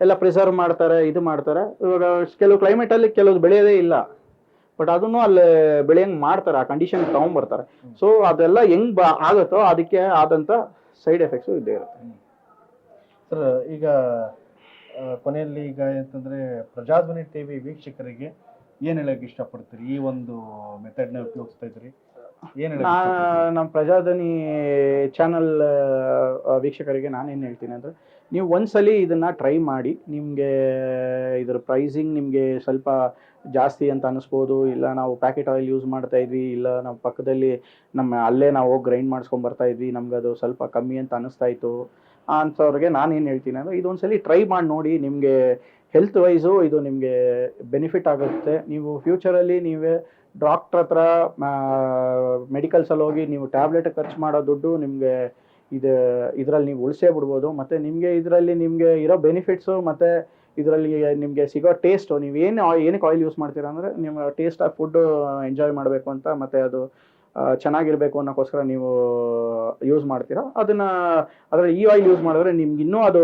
ಎಲ್ಲ ಪ್ರಿಸರ್ವ್ ಮಾಡ್ತಾರೆ ಇದು ಮಾಡ್ತಾರೆ. ಇವಾಗ ಕೆಲವು ಕ್ಲೈಮೇಟಲ್ಲಿ ಅಲ್ಲಿ ಕೆಲವು ಬೆಳೆಯೋದೇ ಇಲ್ಲ. ಬಟ್ ಅದನ್ನು ಅಲ್ಲಿ ಬೆಳೆಯಂಗ್ ಮಾಡ್ತಾರೆ ಆ ಕಂಡೀಷನ್ ತಗೊಂಡ್ಬರ್ತಾರೆ ಸೊ ಅದೆಲ್ಲ ಹೆಂಗ್ ಬಾ ಆಗುತ್ತೋ ಅದಕ್ಕೆ ಆದಂತ ಸೈಡ್ ಎಫೆಕ್ಟ್ಸು ಇದ್ದೇ ಇರುತ್ತೆ. ಸರ್ ಈಗ ಕೊನೆಯಲ್ಲಿ ಈಗ ಅಂತಂದ್ರೆ ಪ್ರಜಾಧ್ವನಿ ಟಿವಿ ವೀಕ್ಷಕರಿಗೆ ಏನು ಹೇಳಕ್ ಇಷ್ಟಪಡ್ತೀರಿ? ಈ ಒಂದು ಮೆಥಡ್ನ ಉಪಯೋಗಿಸ್ತಾ ಇದ್ರಿ ನಮ್ಮ ಪ್ರಜಾಧ್ವನಿ ಚಾನಲ್ ವೀಕ್ಷಕರಿಗೆ ನಾನೇನು ಹೇಳ್ತೀನಿ ಅಂದರೆ ನೀವು ಒಂದ್ಸಲಿ ಇದನ್ನ ಟ್ರೈ ಮಾಡಿ ನಿಮಗೆ ಇದರ ಪ್ರೈಸಿಂಗ್ ನಿಮಗೆ ಸ್ವಲ್ಪ ಜಾಸ್ತಿ ಅಂತ ಅನಿಸ್ಬೋದು ಇಲ್ಲ ನಾವು ಪ್ಯಾಕೆಟ್ ಆಯಿಲ್ ಯೂಸ್ ಮಾಡ್ತಾ ಇದ್ವಿ ಇಲ್ಲ ನಮ್ಮ ಪಕ್ಕದಲ್ಲಿ ನಮ್ಮ ಅಲ್ಲೇ ನಾವು ಹೋಗಿ ಗ್ರೈಂಡ್ ಮಾಡ್ಸ್ಕೊಂಡ್ ಬರ್ತಾ ಇದ್ವಿ ನಮ್ಗೆ ಅದು ಸ್ವಲ್ಪ ಕಮ್ಮಿ ಅಂತ ಅನಿಸ್ತಾ ಇತ್ತು ಅಂಥವ್ರಿಗೆ ನಾನೇನು ಏನು ಹೇಳ್ತೀನಿ ಅಂದರೆ ಇದೊಂದ್ಸಲಿ ಟ್ರೈ ಮಾಡಿ ನೋಡಿ ನಿಮಗೆ ಹೆಲ್ತ್ ವೈಸು ಇದು ನಿಮಗೆ ಬೆನಿಫಿಟ್ ಆಗುತ್ತೆ ನೀವು ಫ್ಯೂಚರಲ್ಲಿ ನೀವೇ ಡಾಕ್ಟ್ರ್ ಹತ್ರ ಮೆಡಿಕಲ್ಸಲ್ಲಿ ಹೋಗಿ ನೀವು ಟ್ಯಾಬ್ಲೆಟ್ ಖರ್ಚು ಮಾಡೋ ದುಡ್ಡು ನಿಮಗೆ ಇದು, ಇದರಲ್ಲಿ ನೀವು ಉಳಿಸೇ ಬಿಡ್ಬೋದು. ಮತ್ತು ನಿಮಗೆ ಇದರಲ್ಲಿ ನಿಮಗೆ ಇರೋ ಬೆನಿಫಿಟ್ಸು ಮತ್ತು ಇದರಲ್ಲಿ ನಿಮಗೆ ಸಿಗೋ ಟೇಸ್ಟು ನೀವು ಏನು ಏನಕ್ಕೆ ಆಯಿಲ್ ಯೂಸ್ ಮಾಡ್ತೀರಾ ಅಂದರೆ, ನಿಮ್ಮ ಟೇಸ್ಟ್ ಆಫ್ ಫುಡ್ಡು ಎಂಜಾಯ್ ಮಾಡಬೇಕು ಅಂತ ಮತ್ತು ಅದು ಚೆನ್ನಾಗಿರ್ಬೇಕು ಅನ್ನೋಕ್ಕೋಸ್ಕರ ನೀವು ಯೂಸ್ ಮಾಡ್ತೀರಾ? ಅದನ್ನು, ಅದರಲ್ಲಿ ಈ ಆಯಿಲ್ ಯೂಸ್ ಮಾಡಿದ್ರೆ ನಿಮ್ಗೆ ಇನ್ನೂ ಅದು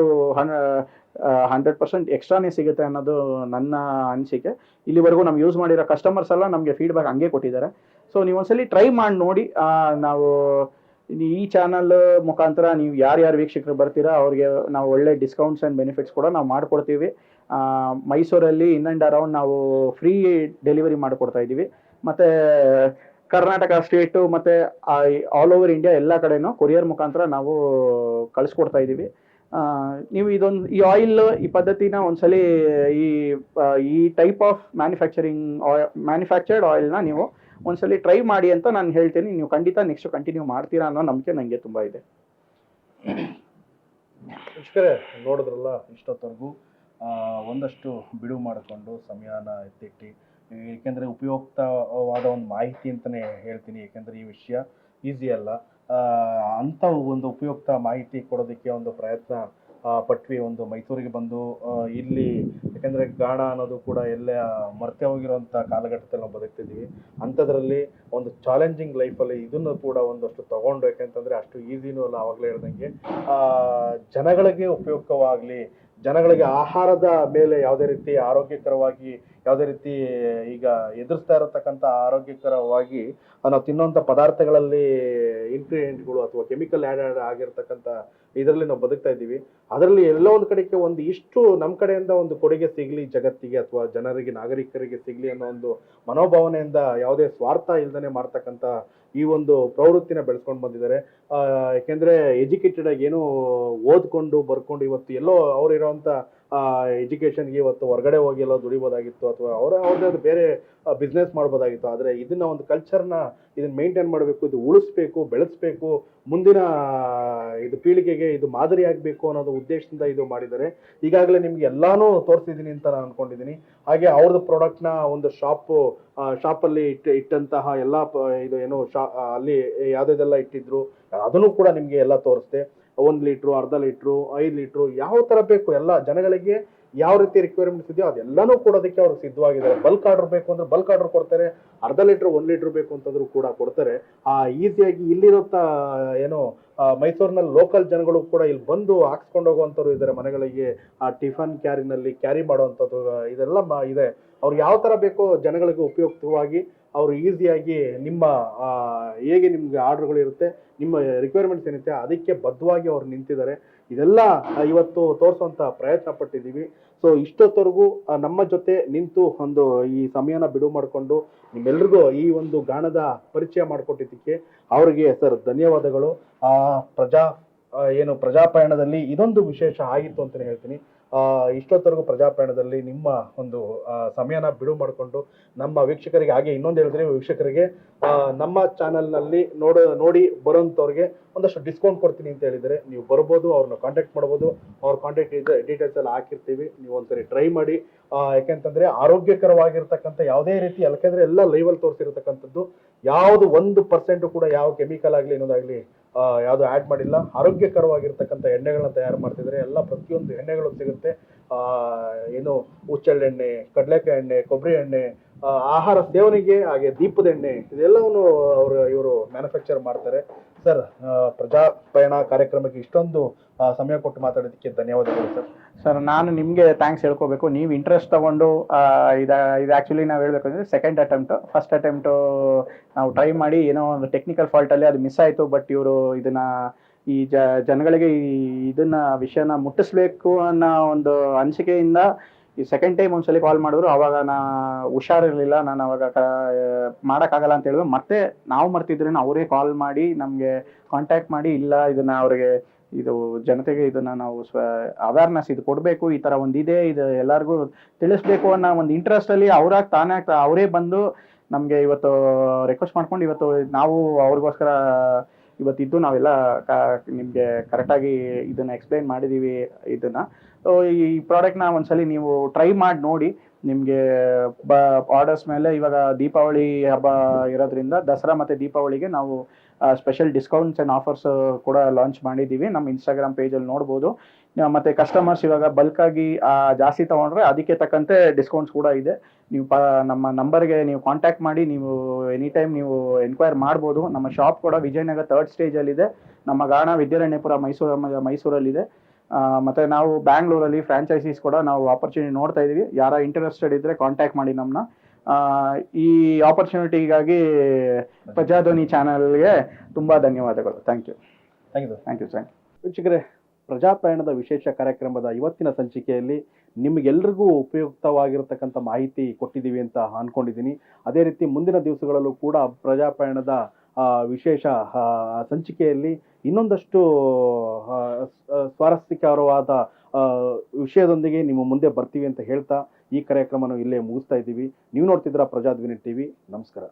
ಹಂಡ್ರೆಡ್ ಪರ್ಸೆಂಟ್ ಎಕ್ಸ್ಟ್ರಾನೇ ಸಿಗುತ್ತೆ ಅನ್ನೋದು ನನ್ನ ಅನಿಸಿಕೆ. ಇಲ್ಲಿವರೆಗೂ ನಾವು ಯೂಸ್ ಮಾಡಿರೋ ಕಸ್ಟಮರ್ಸ್ ಎಲ್ಲ ನಮಗೆ ಫೀಡ್ಬ್ಯಾಕ್ ಹಂಗೆ ಕೊಟ್ಟಿದ್ದಾರೆ. ಸೊ ನೀವು ಒಂದ್ಸಲಿ ಟ್ರೈ ಮಾಡಿ ನೋಡಿ ನಾವು ಈ ಚಾನಲ್ ಮುಖಾಂತರ ನೀವು ಯಾರ್ಯಾರು ವೀಕ್ಷಕರು ಬರ್ತೀರಾ, ಅವ್ರಿಗೆ ನಾವು ಒಳ್ಳೆ ಡಿಸ್ಕೌಂಟ್ಸ್ ಆ್ಯಂಡ್ ಬೆನಿಫಿಟ್ಸ್ ಕೂಡ ನಾವು ಮಾಡಿಕೊಡ್ತೀವಿ. ಮೈಸೂರಲ್ಲಿ ಇನ್ ಆ್ಯಂಡ್ ಅರೌಂಡ್ ನಾವು ಫ್ರೀ ಡೆಲಿವರಿ ಮಾಡಿಕೊಡ್ತಾ ಇದ್ದೀವಿ. ಮತ್ತು ಕರ್ನಾಟಕ ಸ್ಟೇಟು ಮತ್ತು ಆಲ್ ಓವರ್ ಇಂಡಿಯಾ ಎಲ್ಲ ಕಡೆನೂ ಕೊರಿಯರ್ ಮುಖಾಂತರ ನಾವು ಕಳಿಸ್ಕೊಡ್ತಾ ಇದ್ದೀವಿ. ನೀವು ಇದೊಂದು ಈ ಆಯಿಲ್ ಈ ಪದ್ಧತಿನ ಒಂದ್ಸಲಿ ಈ ಈ ಟೈಪ್ ಆಫ್ ಮ್ಯಾನುಫ್ಯಾಕ್ಚರಿಂಗ್ ಮ್ಯಾನುಫ್ಯಾಕ್ಚರ್ಡ್ ಆಯಿಲ್ನ ನೀವು ಒಂದ್ಸಲಿ ಟ್ರೈ ಮಾಡಿ ಅಂತ ನಾನು ಹೇಳ್ತೀನಿ. ನೀವು ಖಂಡಿತ ನೆಕ್ಸ್ಟ್ ಕಂಟಿನ್ಯೂ ಮಾಡ್ತೀರಾ ಅನ್ನೋ ನಂಬಿಕೆ ನನಗೆ ತುಂಬ ಇದೆ. ನೋಡಿದ್ರಲ್ಲ ಇಷ್ಟೊತ್ತವರೆಗೂ ಆ, ಒಂದಷ್ಟು ಬಿಡುವು ಮಾಡಿಕೊಂಡು ಸಮಯನ ಎತ್ತಿಟ್ಟು ಏಕೆಂದರೆ ಉಪಯುಕ್ತವಾದ ಒಂದು ಮಾಹಿತಿ ಅಂತಲೇ ಹೇಳ್ತೀನಿ, ಏಕೆಂದರೆ ಈ ವಿಷಯ ಈಸಿ ಅಲ್ಲ. ಅಂಥ ಒಂದು ಉಪಯುಕ್ತ ಮಾಹಿತಿ ಕೊಡೋದಕ್ಕೆ ಒಂದು ಪ್ರಯತ್ನ ಪಟ್ವಿ ಒಂದು ಮೈಸೂರಿಗೆ ಬಂದು ಇಲ್ಲಿ ಯಾಕೆಂದರೆ ಗಾಣ ಅನ್ನೋದು ಕೂಡ ಎಲ್ಲ ಮರ್ತೆ ಹೋಗಿರುವಂಥ ಕಾಲಘಟ್ಟದಲ್ಲಿ ನಾವು ಬದುಕ್ತಿದ್ದೀವಿ ಅಂಥದ್ರಲ್ಲಿ ಒಂದು ಚಾಲೆಂಜಿಂಗ್ ಲೈಫಲ್ಲಿ ಇದನ್ನು ಕೂಡ ಒಂದಷ್ಟು ತಗೊಂಡು ಯಾಕೆಂತಂದರೆ ಅಷ್ಟು ಈಸಿನೂ ಅಲ್ಲ ಆವಾಗಲೇ ಹೇಳ್ದಂಗೆ. ಜನಗಳಿಗೆ ಉಪಯುಕ್ತವಾಗಲಿ ಜನಗಳಿಗೆ ಆಹಾರದ ಮೇಲೆ ಯಾವುದೇ ರೀತಿ ಆರೋಗ್ಯಕರವಾಗಿ, ಯಾವುದೇ ರೀತಿ ಈಗ ಎದುರಿಸ್ತಾ ಇರತಕ್ಕಂಥ ಆರೋಗ್ಯಕರವಾಗಿ ನಾವು ತಿನ್ನುವಂಥ ಪದಾರ್ಥಗಳಲ್ಲಿ ಇಂಗ್ರೀಡಿಯೆಂಟ್ಗಳು ಅಥವಾ ಕೆಮಿಕಲ್ ಆ್ಯಡ್ ಆಗಿರ್ತಕ್ಕಂಥ ಇದರಲ್ಲಿ ನಾವು ಬದುಕ್ತಾ ಇದ್ದೀವಿ. ಅದರಲ್ಲಿ ಎಲ್ಲೋ ಒಂದು ಕಡೆಗೆ ಒಂದು ಇಷ್ಟು ನಮ್ಮ ಕಡೆಯಿಂದ ಒಂದು ಕೊಡುಗೆ ಸಿಗಲಿ ಜಗತ್ತಿಗೆ ಅಥವಾ ಜನರಿಗೆ, ನಾಗರಿಕರಿಗೆ ಸಿಗಲಿ ಅನ್ನೋ ಒಂದು ಮನೋಭಾವನೆಯಿಂದ ಯಾವುದೇ ಸ್ವಾರ್ಥ ಇಲ್ದೇ ಮಾಡ್ತಕ್ಕಂಥ ಈ ಒಂದು ಪ್ರವೃತ್ತಿನ ಬೆಳೆಸ್ಕೊಂಡು ಬಂದಿದ್ದಾರೆ. ಯಾಕೆಂದ್ರೆ ಎಜುಕೇಟೆಡ್ ಆಗಿ ಏನೋ ಓದ್ಕೊಂಡು ಬರ್ಕೊಂಡು ಇವತ್ತು ಎಲ್ಲೋ ಅವ್ರು ಇರೋವಂಥ ಎಜುಕೇಷನ್ಗೆ ಇವತ್ತು ಹೊರಗಡೆ ಹೋಗಿ ಎಲ್ಲ ದುಡಿಬೋದಾಗಿತ್ತು ಅಥವಾ ಅವರ ಅವ್ರದ್ದು ಬೇರೆ ಬಿಸ್ನೆಸ್ ಮಾಡ್ಬೋದಾಗಿತ್ತು. ಆದರೆ ಇದನ್ನ ಒಂದು ಕಲ್ಚರ್ನ ಇದನ್ನ ಮೇಂಟೈನ್ ಮಾಡಬೇಕು, ಇದು ಉಳಿಸ್ಬೇಕು, ಬೆಳೆಸ್ಬೇಕು, ಮುಂದಿನ, ಇದು ಪೀಳಿಗೆಗೆ ಇದು ಮಾದರಿ ಆಗಬೇಕು ಅನ್ನೋದು ಉದ್ದೇಶದಿಂದ ಇದು ಮಾಡಿದ್ದಾರೆ. ಈಗಾಗಲೇ ನಿಮ್ಗೆ ಎಲ್ಲಾನು ತೋರಿಸಿದ್ದೀನಿ ಅಂತ ನಾನು ಅನ್ಕೊಂಡಿದ್ದೀನಿ. ಹಾಗೆ ಅವ್ರದ್ದು ಪ್ರಾಡಕ್ಟ್ನ ಒಂದು ಶಾಪು ಶಾಪಲ್ಲಿ ಇಟ್ಟು ಇಟ್ಟಂತಹ ಎಲ್ಲ ಇದು ಏನು ಶಾ ಅಲ್ಲಿ ಯಾವುದೆಲ್ಲ ಇಟ್ಟಿದ್ರು, ಅದನ್ನು ಕೂಡ ನಿಮಗೆ ಎಲ್ಲ ತೋರಿಸ್ದೆ. ಒಂದು ಲೀಟ್ರು, ಅರ್ಧ ಲೀಟ್ರು, ಐದು ಲೀಟ್ರು, ಯಾವ ಥರ ಬೇಕು ಎಲ್ಲ ಜನಗಳಿಗೆ ಯಾವ ರೀತಿ ರಿಕ್ವೈರ್ಮೆಂಟ್ಸ್ ಇದೆಯೋ ಅದೆಲ್ಲನೂ ಕೊಡೋದಕ್ಕೆ ಅವ್ರು ಸಿದ್ಧವಾಗಿದ್ದಾರೆ. ಬಲ್ಕ್ ಆರ್ಡರ್ ಬೇಕು ಅಂದ್ರೆ ಬಲ್ಕ್ ಆರ್ಡರ್ ಕೊಡ್ತಾರೆ, ಅರ್ಧ ಲೀಟ್ರ್, ಒಂದು ಲೀಟ್ರ್ ಬೇಕು ಅಂತಂದ್ರೂ ಕೂಡ ಕೊಡ್ತಾರೆ. ಆ ಈಸಿಯಾಗಿ ಇಲ್ಲಿರುತ್ತ ಏನು ಮೈಸೂರಿನಲ್ಲಿ ಲೋಕಲ್ ಜನಗಳು ಕೂಡ ಇಲ್ಲಿ ಬಂದು ಹಾಕ್ಸ್ಕೊಂಡು ಹೋಗುವಂಥವ್ರು ಇದ್ದಾರೆ ಮನೆಗಳಿಗೆ. ಆ ಟಿಫನ್ ಕ್ಯಾರಿನಲ್ಲಿ ಕ್ಯಾರಿ ಮಾಡುವಂಥದ್ದು ಇದೆಲ್ಲ ಇದೆ. ಅವ್ರಿಗೆ ಯಾವ ಥರ ಬೇಕೋ ಜನಗಳಿಗೆ ಉಪಯುಕ್ತವಾಗಿ ಅವರು ಈಸಿಯಾಗಿ ನಿಮ್ಮ ಹೇಗೆ ನಿಮ್ಗೆ ಆರ್ಡರ್ಗಳು ಇರುತ್ತೆ, ನಿಮ್ಮ ರಿಕ್ವೈರ್ಮೆಂಟ್ಸ್ ಏನಿರುತ್ತೆ, ಅದಕ್ಕೆ ಬದ್ಧವಾಗಿ ಅವ್ರು ನಿಂತಿದ್ದಾರೆ. ಇದೆಲ್ಲ ಇವತ್ತು ತೋರಿಸುವಂತ ಪ್ರಯತ್ನ ಪಟ್ಟಿದ್ದೀವಿ. ಸೊ ಇಷ್ಟೊತ್ತವರೆಗೂ ನಮ್ಮ ಜೊತೆ ನಿಂತು ಒಂದು ಈ ಸಮಯನ ಬಿಡುವು ಮಾಡಿಕೊಂಡು ನಿಮ್ಮೆಲ್ರಿಗೂ ಈ ಒಂದು ಗಾಣದ ಪರಿಚಯ ಮಾಡಿಕೊಟ್ಟಿದ್ದಕ್ಕೆ ಅವರಿಗೆ ಸರ್ ಧನ್ಯವಾದಗಳು. ಪ್ರಜಾ ಏನು ಪ್ರಜಾಪಯಣದಲ್ಲಿ ಇದೊಂದು ವಿಶೇಷ ಆಗಿತ್ತು ಅಂತಲೇ ಹೇಳ್ತೀನಿ. ಆ, ಇಷ್ಟೊತ್ತವರೆಗೂ ಪ್ರಜಾಪಯಣದಲ್ಲಿ ನಿಮ್ಮ ಒಂದು ಸಮಯನ ಬಿಡುವು ಮಾಡಿಕೊಂಡು ನಮ್ಮ ವೀಕ್ಷಕರಿಗೆ ಹಾಗೆ ಇನ್ನೊಂದು ಹೇಳಿದ್ರೆ ವೀಕ್ಷಕರಿಗೆ ನಮ್ಮ ಚಾನೆಲ್ನಲ್ಲಿ ನೋಡ ನೋಡಿ ಬರೋಂಥವ್ರಿಗೆ ಒಂದಷ್ಟು ಡಿಸ್ಕೌಂಟ್ ಕೊಡ್ತೀನಿ ಅಂತ ಹೇಳಿದರೆ ನೀವು ಬರ್ಬೋದು ಅವ್ರನ್ನ ಕಾಂಟ್ಯಾಕ್ಟ್ ಮಾಡ್ಬೋದು. ಅವ್ರ ಕಾಂಟ್ಯಾಕ್ಟ್ ಡೀಟೇಲ್ಸ್ ಎಲ್ಲ ಹಾಕಿರ್ತೀವಿ. ನೀವು ಒಂದ್ಸರಿ ಟ್ರೈ ಮಾಡಿ. ಯಾಕೆಂತಂದ್ರೆ ಆರೋಗ್ಯಕರವಾಗಿರ್ತಕ್ಕಂಥ ಯಾವುದೇ ರೀತಿ ಯಾಕಂದ್ರೆ ಎಲ್ಲ ಲೈವಲ್ಲಿ ತೋರಿಸಿರ್ತಕ್ಕಂಥದ್ದು. ಯಾವುದು ಒಂದು ಪರ್ಸೆಂಟು ಕೂಡ ಯಾವ ಕೆಮಿಕಲ್ ಆಗಲಿ ಇನ್ನೊಂದಾಗಲಿ ಯಾವುದು ಆ್ಯಡ್ ಮಾಡಿಲ್ಲ. ಆರೋಗ್ಯಕರವಾಗಿರ್ತಕ್ಕಂಥ ಎಣ್ಣೆಗಳನ್ನ ತಯಾರು ಮಾಡ್ತಿದ್ದಾರೆ ಎಲ್ಲ ಪ್ರತಿಯೊಂದು ಎಣ್ಣೆಗಳು ಸಿಗುತ್ತೆ. ಏನು ಹುಚ್ಚೆಳ್ಳೆಣ್ಣೆ ಕಡಲೆಕಾಯಿ ಎಣ್ಣೆ, ಕೊಬ್ಬರಿ ಎಣ್ಣೆ ಆಹಾರ ಸೇವನೆಗೆ ಹಾಗೆ ದೀಪದ ಎಣ್ಣೆ, ಇದೆಲ್ಲವನ್ನು ಅವರು, ಇವರು ಮ್ಯಾನುಫ್ಯಾಕ್ಚರ್ ಮಾಡ್ತಾರೆ. ಸರ್ ಪ್ರಜಾ ಪಯಣ ಕಾರ್ಯಕ್ರಮಕ್ಕೆ ಇಷ್ಟೊಂದು ಸಮಯ ಕೊಟ್ಟು ಮಾತಾಡೋದಕ್ಕೆ ಧನ್ಯವಾದಗಳು ಸರ್. ಸರ್, ನಾನು ನಿಮಗೆ ಥ್ಯಾಂಕ್ಸ್ ಹೇಳ್ಕೋಬೇಕು. ನೀವು ಇಂಟ್ರೆಸ್ಟ್ ತಗೊಂಡು ಇದು, ಇದ ಆ್ಯಕ್ಚುಲಿ ನಾವು ಹೇಳ್ಬೇಕಂದ್ರೆ ಸೆಕೆಂಡ್ ಅಟೆಂಪ್ಟ್ ಫಸ್ಟ್ ಅಟೆಂಪ್ಟು ನಾವು ಟ್ರೈ ಮಾಡಿ, ಏನೋ ಒಂದು ಟೆಕ್ನಿಕಲ್ ಫಾಲ್ಟಲ್ಲಿ ಅದು ಮಿಸ್ ಆಯಿತು ಬಟ್ ಇವರು ಇದನ್ನ, ಈ ಜನಗಳಿಗೆ ಈ, ಇದನ್ನ ವಿಷಯನ ಮುಟ್ಟಿಸ್ಬೇಕು ಅನ್ನೋ ಒಂದು ಅನಿಸಿಕೆಯಿಂದ ಈ ಸೆಕೆಂಡ್ ಟೈಮ್ ಒಂದ್ಸಲಿ ಕಾಲ್ ಮಾಡಿದ್ರು, ಅವಾಗ ನಾ ಹುಷಾರಿರಲಿಲ್ಲ, ನಾನು ಅವಾಗ ಮಾಡೋಕ್ಕಾಗಲ್ಲ ಅಂತ ಹೇಳಿದ್ರು. ಮತ್ತೆ ನಾವು ಮರ್ತಿದ್ರೇನು ಅವರೇ ಕಾಲ್ ಮಾಡಿ ನಮಗೆ ಕಾಂಟ್ಯಾಕ್ಟ್ ಮಾಡಿ, ಇಲ್ಲ ಇದನ್ನ ಅವ್ರಿಗೆ ಇದು ಜನತೆಗೆ ಇದನ್ನ ನಾವು ಸ್ವ ಅವೇರ್ನೆಸ್ ಇದು ಕೊಡಬೇಕು, ಈ ತರ ಇದೆ ಇದು ಎಲ್ಲರಿಗೂ ತಿಳಿಸ್ಬೇಕು ಅನ್ನೋ ಒಂದು ಇಂಟ್ರೆಸ್ಟಲ್ಲಿ ಅವ್ರಾಗ ತಾನೇ ಅವರೇ ಬಂದು ನಮಗೆ ಇವತ್ತು ರಿಕ್ವೆಸ್ಟ್ ಮಾಡ್ಕೊಂಡು ಇವತ್ತು ನಾವು ಅವ್ರಿಗೋಸ್ಕರ ಇವತ್ತಿದ್ದು ನಾವೆಲ್ಲ ನಿಮಗೆ ಕರೆಕ್ಟಾಗಿ ಇದನ್ನ ಎಕ್ಸ್ಪ್ಲೈನ್ ಮಾಡಿದೀವಿ, ಇದನ್ನ. ಈ ಪ್ರಾಡಕ್ಟ್ನ ಒಂದ್ಸಲಿ ನೀವು ಟ್ರೈ ಮಾಡಿ ನೋಡಿ. ನಿಮಗೆ ಬ ಆರ್ಡರ್ಸ್ ಮೇಲೆ ಇವಾಗ ದೀಪಾವಳಿ ಹಬ್ಬ ಇರೋದ್ರಿಂದ ದಸರಾ ಮತ್ತು ದೀಪಾವಳಿಗೆ ನಾವು ಸ್ಪೆಷಲ್ ಡಿಸ್ಕೌಂಟ್ಸ್ ಆ್ಯಂಡ್ ಆಫರ್ಸ್ ಕೂಡ ಲಾಂಚ್ ಮಾಡಿದ್ದೀವಿ. ನಮ್ಮ ಇನ್ಸ್ಟಾಗ್ರಾಮ್ ಪೇಜಲ್ಲಿ ನೋಡ್ಬೋದು. ಮತ್ತು ಕಸ್ಟಮರ್ಸ್ ಇವಾಗ ಬಲ್ಕಾಗಿ ಜಾಸ್ತಿ ತೊಗೊಂಡ್ರೆ ಅದಕ್ಕೆ ತಕ್ಕಂತೆ ಡಿಸ್ಕೌಂಟ್ಸ್ ಕೂಡ ಇದೆ. ನೀವು ಪ, ನಮ್ಮ ನಂಬರ್ಗೆ ನೀವು ಕಾಂಟ್ಯಾಕ್ಟ್ ಮಾಡಿ, ನೀವು ಎನಿ ಟೈಮ್ ನೀವು ಎನ್ಕ್ವೈರ್ ಮಾಡ್ಬೋದು. ನಮ್ಮ ಶಾಪ್ ಕೂಡ ವಿಜಯನಗರ ತರ್ಡ್ ಸ್ಟೇಜಲ್ಲಿದೆ ನಮ್ಮ ಗಾಣ ವಿದ್ಯಾರಣ್ಯಪುರ ಮೈಸೂರು ಮೈಸೂರಲ್ಲಿದೆ. ಮತ್ತೆ ನಾವು ಬ್ಯಾಂಗ್ಳೂರಲ್ಲಿ ಫ್ರಾಂಚೈಸೀಸ್ ಕೂಡ ನಾವು ಆಪರ್ಚುನಿಟಿ ನೋಡ್ತಾ ಇದ್ದೀವಿ ಯಾರ ಇಂಟ್ರೆಸ್ಟೆಡ್ ಇದ್ರೆ ಕಾಂಟ್ಯಾಕ್ಟ್ ಮಾಡಿ ನಮ್ಮನ್ನ ಆ, ಈ ಆಪರ್ಚುನಿಟಿಗಾಗಿ ಪ್ರಜಾಧ್ವನಿ ಚಾನಲ್ಗೆ ತುಂಬಾ ಧನ್ಯವಾದಗಳು. Thank you thank you thank you thank ವೀಕ್ಷಕರೇ ಪ್ರಜಾಪಯಣದ ವಿಶೇಷ ಕಾರ್ಯಕ್ರಮದ ಇವತ್ತಿನ ಸಂಚಿಕೆಯಲ್ಲಿ ನಿಮಗೆಲ್ರಿಗೂ ಉಪಯುಕ್ತವಾಗಿರತಕ್ಕಂಥ ಮಾಹಿತಿ ಕೊಟ್ಟಿದ್ದೀವಿ ಅಂತ ಅಂದ್ಕೊಂಡಿದ್ದೀನಿ ಅದೇ ರೀತಿ ಮುಂದಿನ ದಿವಸಗಳಲ್ಲೂ ಕೂಡ ಪ್ರಜಾಪಯಣದ ವಿಶೇಷ ಸಂಚಿಕೆಯಲ್ಲಿ ಇನ್ನೊಂದಷ್ಟು ಸ್ವಾರಸ್ಯಕರವಾದ ವಿಷಯದೊಂದಿಗೆ ನಿಮ್ಮ ಮುಂದೆ ಬರ್ತೀವಿ ಅಂತ ಹೇಳ್ತಾ ಈ ಕಾರ್ಯಕ್ರಮನ ಇಲ್ಲೇ ಮುಗಿಸ್ತಾ ಇದ್ದೀವಿ. ನೀವು ನೋಡ್ತಿದ್ದೀರಾ ಪ್ರಜಾದ್ವಿನಿ ಟಿವಿ. ನಮಸ್ಕಾರ.